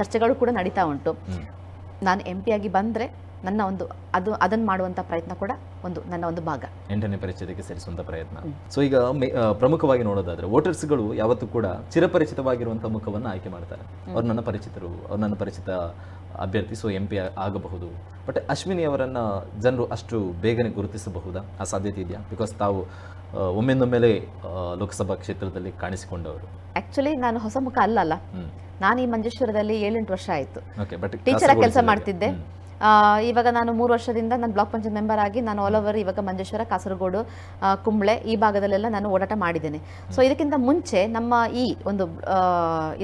ಚರ್ಚೆಗಳು ಕೂಡ ನಡೀತಾ ಉಂಟು. ನಾನು ಎಂ ಪಿ ಆಗಿ ಬಂದ್ರೆ ನನ್ನ ಒಂದು ಅದು ಅದನ್ನು ಮಾಡುವಂಥ ಪ್ರಯತ್ನ ಕೂಡ ಒಂದು ನನ್ನ ಒಂದು ಭಾಗ. ಎಂಟನೇ ಪರಿಚಯಕ್ಕೆ ಸೇರಿಸುವಂತ ಪ್ರಯತ್ನ. ಸೊ ಈಗ ಪ್ರಮುಖವಾಗಿ ನೋಡೋದಾದ್ರೆ ವೋಟರ್ಸ್ಗಳು ಯಾವತ್ತೂ ಕೂಡ ಚಿರಪರಿಚಿತವಾಗಿರುವಂತಹ ಮುಖವನ್ನು ಆಯ್ಕೆ ಮಾಡ್ತಾರೆ. ಅವ್ರು ನನ್ನ ಪರಿಚಿತರು ಅವ್ರು ನನ್ನ ಪರಿಚಿತ ಅಭ್ಯರ್ಥಿ ಸೊ ಎಂ ಪಿ ಆಗಬಹುದು. ಬಟ್ ಅಶ್ವಿನಿ ಅವರನ್ನ ಜನರು ಅಷ್ಟು ಬೇಗನೆ ಗುರುತಿಸಬಹುದಾ? ಆ ಸಾಧ್ಯತೆ ಇದೆಯಾ? ಬಿಕಾಸ್ ತಾವು ಒಮ್ಮೆಂದೊಮ್ಮೆಲೆ ಲೋಕಸಭಾ ಕ್ಷೇತ್ರದಲ್ಲಿ ಕಾಣಿಸಿಕೊಂಡವರು. ಆಕ್ಚುಲಿ ನಾನು ಹೊಸ ಮುಖ ಅಲ್ಲಲ್ಲ ಹ್ಮ್. ನಾನು ಈ ಮಂಜೇಶ್ವರದಲ್ಲಿ ಏಳೆಂಟು ವರ್ಷ ಆಯಿತು. ಓಕೆ ಬಟ್ ಟೀಚರ್ ಕೆಲಸ ಮಾಡ್ತಿದ್ದೆ. ಇವಾಗ ನಾನು ಮೂರು ವರ್ಷದಿಂದ ನಾನು ಬ್ಲಾಕ್ ಪಂಚಾಯತ್ ಮೆಂಬರ್ ಆಗಿ ನಾನು ಆಲ್ ಓವರ್ ಇವಾಗ ಮಂಜೇಶ್ವರ ಕಾಸರಗೋಡು ಕುಂಬಳೆ ಈ ಭಾಗದಲ್ಲೆಲ್ಲ ನಾನು ಓಡಾಟ ಮಾಡಿದ್ದೇನೆ. ಸೊ ಇದಕ್ಕಿಂತ ಮುಂಚೆ ನಮ್ಮ ಈ ಒಂದು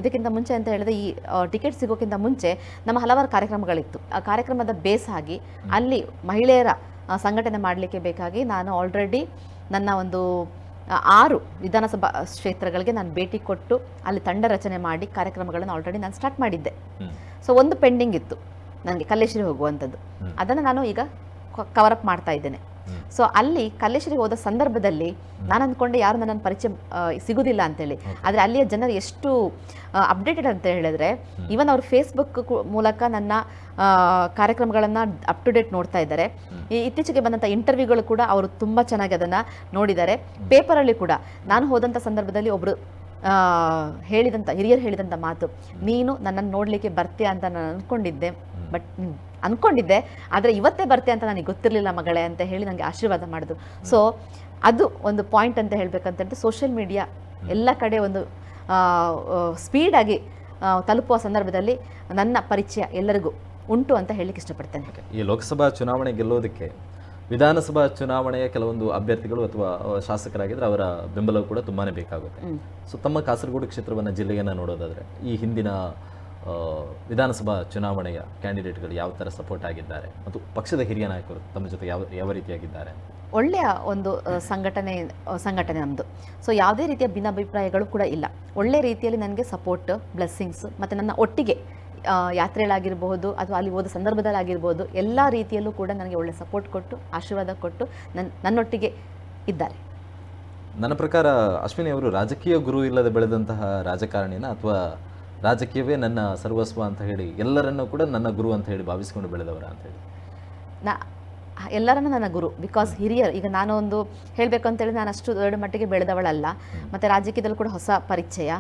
ಇದಕ್ಕಿಂತ ಮುಂಚೆ ಅಂತ ಹೇಳಿದ್ರೆ ಈ ಟಿಕೆಟ್ ಸಿಗೋಕ್ಕಿಂತ ಮುಂಚೆ ನಮ್ಮ ಹಲವಾರು ಕಾರ್ಯಕ್ರಮಗಳಿತ್ತು. ಆ ಕಾರ್ಯಕ್ರಮದ ಬೇಸ್ ಆಗಿ ಅಲ್ಲಿ ಮಹಿಳೆಯರ ಸಂಘಟನೆ ಮಾಡಲಿಕ್ಕೆ ಬೇಕಾಗಿ ನಾನು ಆಲ್ರೆಡಿ ನನ್ನ ಒಂದು ಆರು ವಿಧಾನಸಭಾ ಕ್ಷೇತ್ರಗಳಿಗೆ ನಾನು ಭೇಟಿ ಕೊಟ್ಟು ಅಲ್ಲಿ ತಂಡ ರಚನೆ ಮಾಡಿ ಕಾರ್ಯಕ್ರಮಗಳನ್ನು ಆಲ್ರೆಡಿ ನಾನು ಸ್ಟಾರ್ಟ್ ಮಾಡಿದ್ದೆ. ಸೊ ಒಂದು ಪೆಂಡಿಂಗ್ ಇತ್ತು. ನನಗೆ ಕಲ್ಲೇಶ್ವರಿ ಹೋಗುವಂಥದ್ದು. ಅದನ್ನು ನಾನು ಈಗ ಕವರ್ ಅಪ್ ಮಾಡ್ತಾ ಇದ್ದೇನೆ. ಸೊ ಅಲ್ಲಿ ಕಲ್ಲೇಶ್ವರಿ ಹೋದ ಸಂದರ್ಭದಲ್ಲಿ ನಾನು ಅಂದ್ಕೊಂಡೆ ಯಾರು ನನ್ನ ಪರಿಚಯ ಸಿಗುದಿಲ್ಲ ಅಂತೇಳಿ. ಆದರೆ ಅಲ್ಲಿಯ ಜನರು ಎಷ್ಟು ಅಪ್ಡೇಟೆಡ್ ಅಂತ ಹೇಳಿದ್ರೆ ಈವನ್ ಅವ್ರು ಫೇಸ್ಬುಕ್ ಮೂಲಕ ನನ್ನ ಕಾರ್ಯಕ್ರಮಗಳನ್ನು ಅಪ್ ಟು ಡೇಟ್ ನೋಡ್ತಾ ಇದ್ದಾರೆ. ಈ ಇತ್ತೀಚೆಗೆ ಬಂದಂಥ ಇಂಟರ್ವ್ಯೂಗಳು ಕೂಡ ಅವರು ತುಂಬ ಚೆನ್ನಾಗಿ ಅದನ್ನು ನೋಡಿದ್ದಾರೆ. ಪೇಪರಲ್ಲಿ ಕೂಡ ನಾನು ಹೋದಂಥ ಸಂದರ್ಭದಲ್ಲಿ ಒಬ್ಬರು ಹೇಳಿದಂಥ ಹಿರಿಯರು ಹೇಳಿದಂಥ ಮಾತು ನೀನು ನನ್ನನ್ನು ನೋಡಲಿಕ್ಕೆ ಬರ್ತೀಯ ಅಂತ ನಾನು ಅಂದ್ಕೊಂಡಿದ್ದೆ. ಬಟ್ ಅಂದ್ಕೊಂಡಿದ್ದೆ ಆದರೆ ಇವತ್ತೇ ಬರ್ತೆ ಅಂತ ನನಗೆ ಗೊತ್ತಿರಲಿಲ್ಲ ಮಗಳೇ ಅಂತ ಹೇಳಿ ನನಗೆ ಆಶೀರ್ವಾದ ಮಾಡಿದ್ರು. ಸೊ ಅದು ಒಂದು ಪಾಯಿಂಟ್ ಅಂತ ಹೇಳ್ಬೇಕಂತ ಹೇಳಿದ್ರೆ ಸೋಷಿಯಲ್ ಮೀಡಿಯಾ ಎಲ್ಲ ಕಡೆ ಒಂದು ಸ್ಪೀಡಾಗಿ ತಲುಪುವ ಸಂದರ್ಭದಲ್ಲಿ ನನ್ನ ಪರಿಚಯ ಎಲ್ಲರಿಗೂ ಉಂಟು ಅಂತ ಹೇಳಲಿಕ್ಕೆ ಇಷ್ಟಪಡ್ತೇನೆ. ಈ ಲೋಕಸಭಾ ಚುನಾವಣೆ ಗೆಲ್ಲೋದಕ್ಕೆ ವಿಧಾನಸಭಾ ಚುನಾವಣೆಯ ಕೆಲವೊಂದು ಅಭ್ಯರ್ಥಿಗಳು ಅಥವಾ ಶಾಸಕರಾಗಿದ್ದರೆ ಶಾಸಕರಾಗಿದ್ರೆ ಅವರ ಬೆಂಬಲವು ಕೂಡ ತುಂಬಾ ಬೇಕಾಗುತ್ತೆ. ಸೊ ತಮ್ಮ ಕಾಸರಗೋಡು ಕ್ಷೇತ್ರವನ್ನು ಜಿಲ್ಲೆಯನ್ನು ನೋಡೋದಾದರೆ ಈ ಹಿಂದಿನ ವಿಧಾನಸಭಾ ಚುನಾವಣೆಯ ಕ್ಯಾಂಡಿಡೇಟ್ಗಳು ಯಾವ ಥರ ಸಪೋರ್ಟ್ ಆಗಿದ್ದಾರೆ ಮತ್ತು ಪಕ್ಷದ ಹಿರಿಯ ನಾಯಕರು ತಮ್ಮ ಜೊತೆ ಯಾವ ಯಾವ ರೀತಿಯಾಗಿದ್ದಾರೆ? ಒಳ್ಳೆಯ ಒಂದು ಸಂಘಟನೆ ಸಂಘಟನೆ ನಮ್ಮದು ಸೊ ಯಾವುದೇ ರೀತಿಯ ಭಿನ್ನಾಭಿಪ್ರಾಯಗಳು ಕೂಡ ಇಲ್ಲ. ಒಳ್ಳೆ ರೀತಿಯಲ್ಲಿ ನನಗೆ ಸಪೋರ್ಟ್ ಬ್ಲೆಸ್ಸಿಂಗ್ಸ್ ಮತ್ತು ನನ್ನ ಒಟ್ಟಿಗೆ ಯಾತ್ರೆಗಳಾಗಿರಬಹುದು ಅಥವಾ ಅಲ್ಲಿ ಹೋದ ಸಂದರ್ಭದಲ್ಲಾಗಿರ್ಬೋದು ಎಲ್ಲ ರೀತಿಯಲ್ಲೂ ಕೂಡ ನನಗೆ ಒಳ್ಳೆ ಸಪೋರ್ಟ್ ಕೊಟ್ಟು ಆಶೀರ್ವಾದ ಕೊಟ್ಟು ನನ್ನ ನನ್ನೊಟ್ಟಿಗೆ ಇದ್ದಾರೆ. ನನ್ನ ಪ್ರಕಾರ ಅಶ್ವಿನಿ ಅವರು ರಾಜಕೀಯ ಗುರು ಇಲ್ಲದೆ ಬೆಳೆದಂತಹ ರಾಜಕಾರಣಿನ ಅಥವಾ ರಾಜಕೀಯವೇ ನನ್ನ ಸರ್ವಸ್ವ ಅಂತ ಹೇಳಿ ಎಲ್ಲರನ್ನೂ ಕೂಡ ನನ್ನ ಗುರು ಅಂತ ಹೇಳಿ ಭಾವಿಸಿಕೊಂಡು ಬೆಳೆದವರ ಅಂತ ಹೇಳಿ. ನಾ ಎಲ್ಲರನ್ನೂ ನನ್ನ ಗುರು ಬಿಕಾಸ್ ಹಿರಿಯರು ಈಗ ನಾನು ಒಂದು ಹೇಳಬೇಕು ಅಂತೇಳಿ ನಾನು ಅಷ್ಟು ದೊಡ್ಡ ಮಟ್ಟಿಗೆ ಬೆಳೆದವಳಲ್ಲ ಮತ್ತು ರಾಜಕೀಯದಲ್ಲಿ ಕೂಡ ಹೊಸ ಪರಿಚಯ.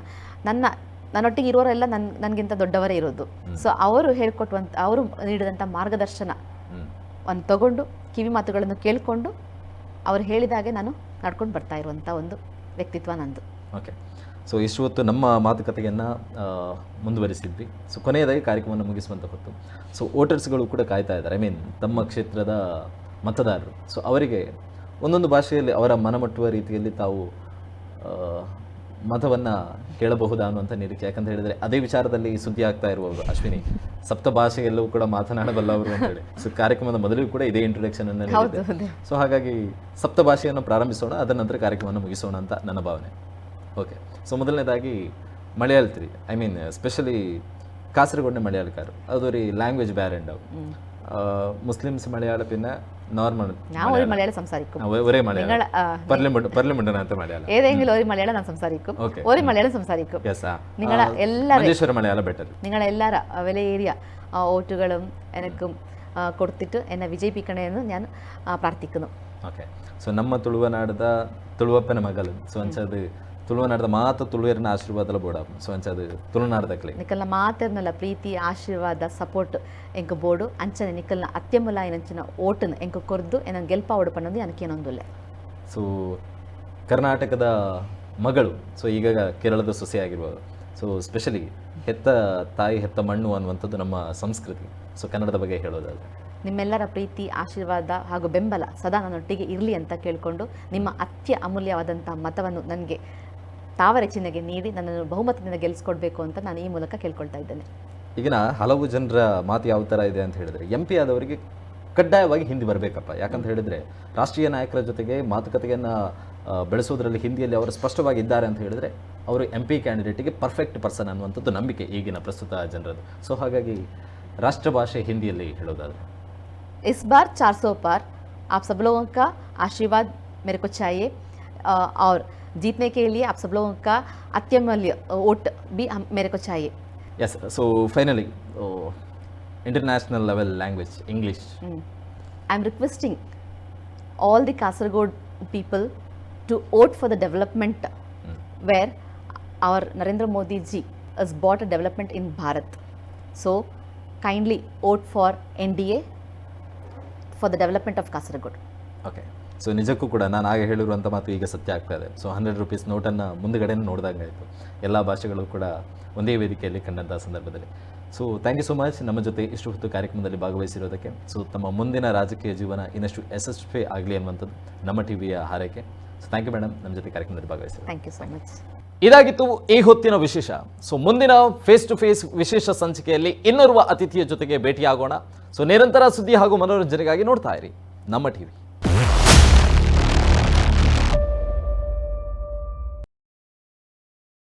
ನನ್ನ ನನ್ನೊಟ್ಟಿಗೆ ಇರೋರೆಲ್ಲ ನನ್ನ ನನಗಿಂತ ದೊಡ್ಡವರೇ ಇರೋದು. ಸೊ ಅವರು ಹೇಳ್ಕೊಟ್ಟುವಂಥ ಅವರು ನೀಡಿದಂಥ ಮಾರ್ಗದರ್ಶನ ಒಂದು ತಗೊಂಡು ಕಿವಿ ಮಾತುಗಳನ್ನು ಕೇಳಿಕೊಂಡು ಅವ್ರು ಹೇಳಿದಾಗೆ ನಾನು ನಡ್ಕೊಂಡು ಬರ್ತಾ ಇರುವಂಥ ಒಂದು ವ್ಯಕ್ತಿತ್ವ ನಂದು. ಓಕೆ ಸೊ ಇಷ್ಟು ಹೊತ್ತು ನಮ್ಮ ಮಾತುಕತೆಯನ್ನು ಮುಂದುವರಿಸಿದ್ವಿ. ಸೊ ಕೊನೆಯದಾಗಿ ಕಾರ್ಯಕ್ರಮವನ್ನು ಮುಗಿಸುವಂಥ ಹೊತ್ತು. ಸೊ ವೋಟರ್ಸ್ಗಳು ಕೂಡ ಕಾಯ್ತಾ ಇದ್ದಾರೆ. ಐ ಮೀನ್ ತಮ್ಮ ಕ್ಷೇತ್ರದ ಮತದಾರರು. ಸೊ ಅವರಿಗೆ ಒಂದೊಂದು ಭಾಷೆಯಲ್ಲಿ ಅವರ ಮನಮಟ್ಟುವ ರೀತಿಯಲ್ಲಿ ತಾವು ಮತವನ್ನು ಕೇಳಬಹುದಾ ಅನ್ನುವಂಥ ನಿರೀಕ್ಷೆ. ಯಾಕಂತ ಹೇಳಿದರೆ ಅದೇ ವಿಚಾರದಲ್ಲಿ ಸುದ್ದಿ ಆಗ್ತಾ ಇರುವವರು. ಅಶ್ವಿನಿ ಸಪ್ತ ಭಾಷೆಯಲ್ಲೂ ಕೂಡ ಮಾತನಾಡಬಲ್ಲವರು ಅಂತೇಳಿ ಸೊ ಕಾರ್ಯಕ್ರಮದ ಮೊದಲಿಗೂ ಕೂಡ ಇದೇ ಇಂಟ್ರೊಡಕ್ಷನ್ ಅನ್ನು ಸೊ ಹಾಗಾಗಿ ಸಪ್ತ ಭಾಷೆಯನ್ನು ಪ್ರಾರಂಭಿಸೋಣ ಅದರ ನಂತರ ಕಾರ್ಯಕ್ರಮವನ್ನು ಮುಗಿಸೋಣ ಅಂತ ನನ್ನ ಭಾವನೆ. ಓಕೆ ಸೊ ಮೊದಲನೇದಾಗಿ ಮಲಯಾಳತ್ರಿ ಐ ಮೀನ್ ಸ್ಪೆಷಲಿ ಕಾಸರಗೋಡಿನ ಮಲಯಾಳಕಾರು ಅದು ರೀ ಲ್ಯಾಂಗ್ವೇಜ್ ಬ್ಯಾರೆಂಡ್ ಅವು ಮುಸ್ಲಿಮ್ಸ್ ಮಲಯಾಳ പിന്നെ നോർമൽ ഞാൻ ഒരു മലയാളം സംസാരിക്കും ഒരേ മലയാളം നിങ്ങൾ ആ, പർലിമെന്റ് പർലിമെന്റിനകത്ത് മലയാളം ഏതെങ്കിലും ഒരു മലയാളം ഞാൻ സംസാരിക്കും Okay. ഒരു മലയാളം സംസാരിക്കും യെസ് ആ നിങ്ങളെ എല്ലാവരും മഞ്ചേശ്വര മലയാളം ബെറ്റർ നിങ്ങളെല്ലാര വിലയേറിയ ആ, വോട്ടുകളും എനക്കും ആ, കൊടുത്തിട്ട് എന്നെ വിജയിപ്പിക്കണേ എന്ന് ഞാൻ ആ, പ്രാർത്ഥിക്കുന്നു ಓಕೆ ಸೊ ನಮ್ಮ ತುಳುವನಾಡದ ತುಳುವಪ್ಪನ ಮಗಳು ಸೊ ಅಂಚದು ತುಳುವನಾಡದ ಮಾತ ತುಳುವರಿನ ಆಶೀರ್ವಾದಲ ಬೋರ್ಡ್ ಸೊ ಅಂಚದು ತುಳುನಾಡದ ಕ್ಲೇ. ನಿಕಲ್ನ ಮಾತೆರ್ನಲ್ಲ ಪ್ರೀತಿ ಆಶೀರ್ವಾದ ಸಪೋರ್ಟ್ ಎಂಕ ಬೋಡು ಅಂಚನೆ ನಿಕಲ್ನ ಅತ್ಯಮುಲಾಯಿನ ಅಂಚನ ಓಟನ್ ಎಂಕ ಕೊರ್ದು ಎನ್ನ ಗೆಲ್ಪ ಓಡು ಪನ್ನೊಂದು ನನಗೇನೊಂದುಲ್ಲೆ ಸೊ ಕರ್ನಾಟಕದ ಮಗಳು ಸೊ ಈಗ ಕೇರಳದ ಸೊಸೆಯಾಗಿರುವವರು ಸೊ ಸ್ಪೆಷಲಿ ಹೆತ್ತ ತಾಯಿ ಹೆತ್ತ ಮಣ್ಣು ಅನ್ನುವಂಥದ್ದು ನಮ್ಮ ಸಂಸ್ಕೃತಿ. ಸೊ ಕನ್ನಡದ ಬಗ್ಗೆ ಹೇಳೋದಾದ್ರೆ. ನಿಮ್ಮೆಲ್ಲರ ಪ್ರೀತಿ ಆಶೀರ್ವಾದ ಹಾಗೂ ಬೆಂಬಲ ಸದಾ ನನ್ನೊಟ್ಟಿಗೆ ಇರಲಿ ಅಂತ ಕೇಳಿಕೊಂಡು ನಿಮ್ಮ ಅತ್ಯ ಅಮೂಲ್ಯವಾದಂಥ ಮತವನ್ನು ನನಗೆ ತಾವರೆಚಿನೆಗೆ ನೀಡಿ ನನ್ನನ್ನು ಬಹುಮತದಿಂದ ಗೆಲ್ಲಿಸ್ಕೊಡ್ಬೇಕು ಅಂತ ನಾನು ಈ ಮೂಲಕ ಕೇಳ್ಕೊಳ್ತಾ ಇದ್ದೇನೆ ಈಗಿನ ಹಲವು ಜನರ ಮಾತು ಯಾವ ಥರ ಇದೆ ಅಂತ ಹೇಳಿದ್ರೆ ಎಂ ಪಿ ಆದವರಿಗೆ ಕಡ್ಡಾಯವಾಗಿ ಹಿಂದಿ ಬರಬೇಕಪ್ಪ ಯಾಕಂತ ಹೇಳಿದ್ರೆ ರಾಷ್ಟ್ರೀಯ ನಾಯಕರ ಜೊತೆಗೆ ಮಾತುಕತೆಯನ್ನು ಆ, ಬೆಳೆಸೋದ್ರಲ್ಲಿ ಹಿಂದಿಯಲ್ಲಿ ಅವರು ಸ್ಪಷ್ಟವಾಗಿ ಇದ್ದಾರೆ ಅಂತ ಹೇಳಿದ್ರೆ ಅವರು ಎಂ ಪಿ ಕ್ಯಾಂಡಿಡೇಟಿಗೆ ಪರ್ಫೆಕ್ಟ್ ಪರ್ಸನ್ ಅನ್ನುವಂಥದ್ದು ನಂಬಿಕೆ ಈಗಿನ ಪ್ರಸ್ತುತ ಜನರದ್ದು ಸೊ ಹಾಗಾಗಿ ರಾಷ್ಟ್ರ ಭಾಷೆ ಹಿಂದಿಯಲ್ಲಿ ಹೇಳೋದಾದ್ರೆ इस बार 400 पार आप सब लोगों का आशीर्वाद मेरे को चाहिए अ, और जीतने के लिए आप सब लोगों का अत्यमूल्य वोट भी हम मेरे yes so finally oh, international level language english mm. i'm requesting all the kasaragod people to vote for the development mm. where our narendra modi ji has brought a development in bharat so kindly vote for nda for the development of kasaragod okay so ನಿಜಕ್ಕೂ ಕೂಡ ನಾನು ಆಗ ಹೇಳಿರುವಂಥ ಮಾತು ಈಗ ಸತ್ಯ ಆಗ್ತಾ ಇದೆ. So hundred rupees ನೋಟನ್ನು ಮುಂದುಗಡೆ ನೋಡಿದಂಗಾಯಿತು ಎಲ್ಲ ಭಾಷೆಗಳು ಕೂಡ ಒಂದೇ ವೇದಿಕೆಯಲ್ಲಿ ಕಂಡಂಥ ಸಂದರ್ಭದಲ್ಲಿ. So thank you so much ನಮ್ಮ ಜೊತೆ ಇಷ್ಟು ಹೊತ್ತು ಕಾರ್ಯಕ್ರಮದಲ್ಲಿ ಭಾಗವಹಿಸಿರೋದಕ್ಕೆ. ಸೊ ತಮ್ಮ ಮುಂದಿನ ರಾಜಕೀಯ ಜೀವನ ಇನ್ನಷ್ಟು ಯಶಸ್ವಿ ಆಗಲಿ ಅನ್ನುವಂಥದ್ದು ನಮ್ಮ ಟಿವಿಯ ಹಾರೈಕೆ. ಸೊ ಥ್ಯಾಂಕ್ ಯು ಮೇಡಮ್ ನಮ್ಮ ಜೊತೆ ಕಾರ್ಯಕ್ರಮದಲ್ಲಿ ಭಾಗವಹಿಸಿ ಥ್ಯಾಂಕ್ ಯು ಸೊ ಮಚ್ ಇದಾಗಿತ್ತು ಈ ಹೊತ್ತಿನ ವಿಶೇಷ. ಸೊ ಮುಂದಿನ ಫೇಸ್ ಟು ಫೇಸ್ ವಿಶೇಷ ಸಂಚಿಕೆಯಲ್ಲಿ ಇನ್ನೋರ್ವ ಅತಿಥಿಯ ಜೊತೆಗೆ ಭೇಟಿಯಾಗೋಣ. ಸೊ ನಿರಂತರ ಸುದ್ದಿ ಹಾಗೂ ಮನೋರಂಜನೆಗಾಗಿ ನೋಡ್ತಾ ಇರಿ. ನಮ್ಮ ಟಿವಿ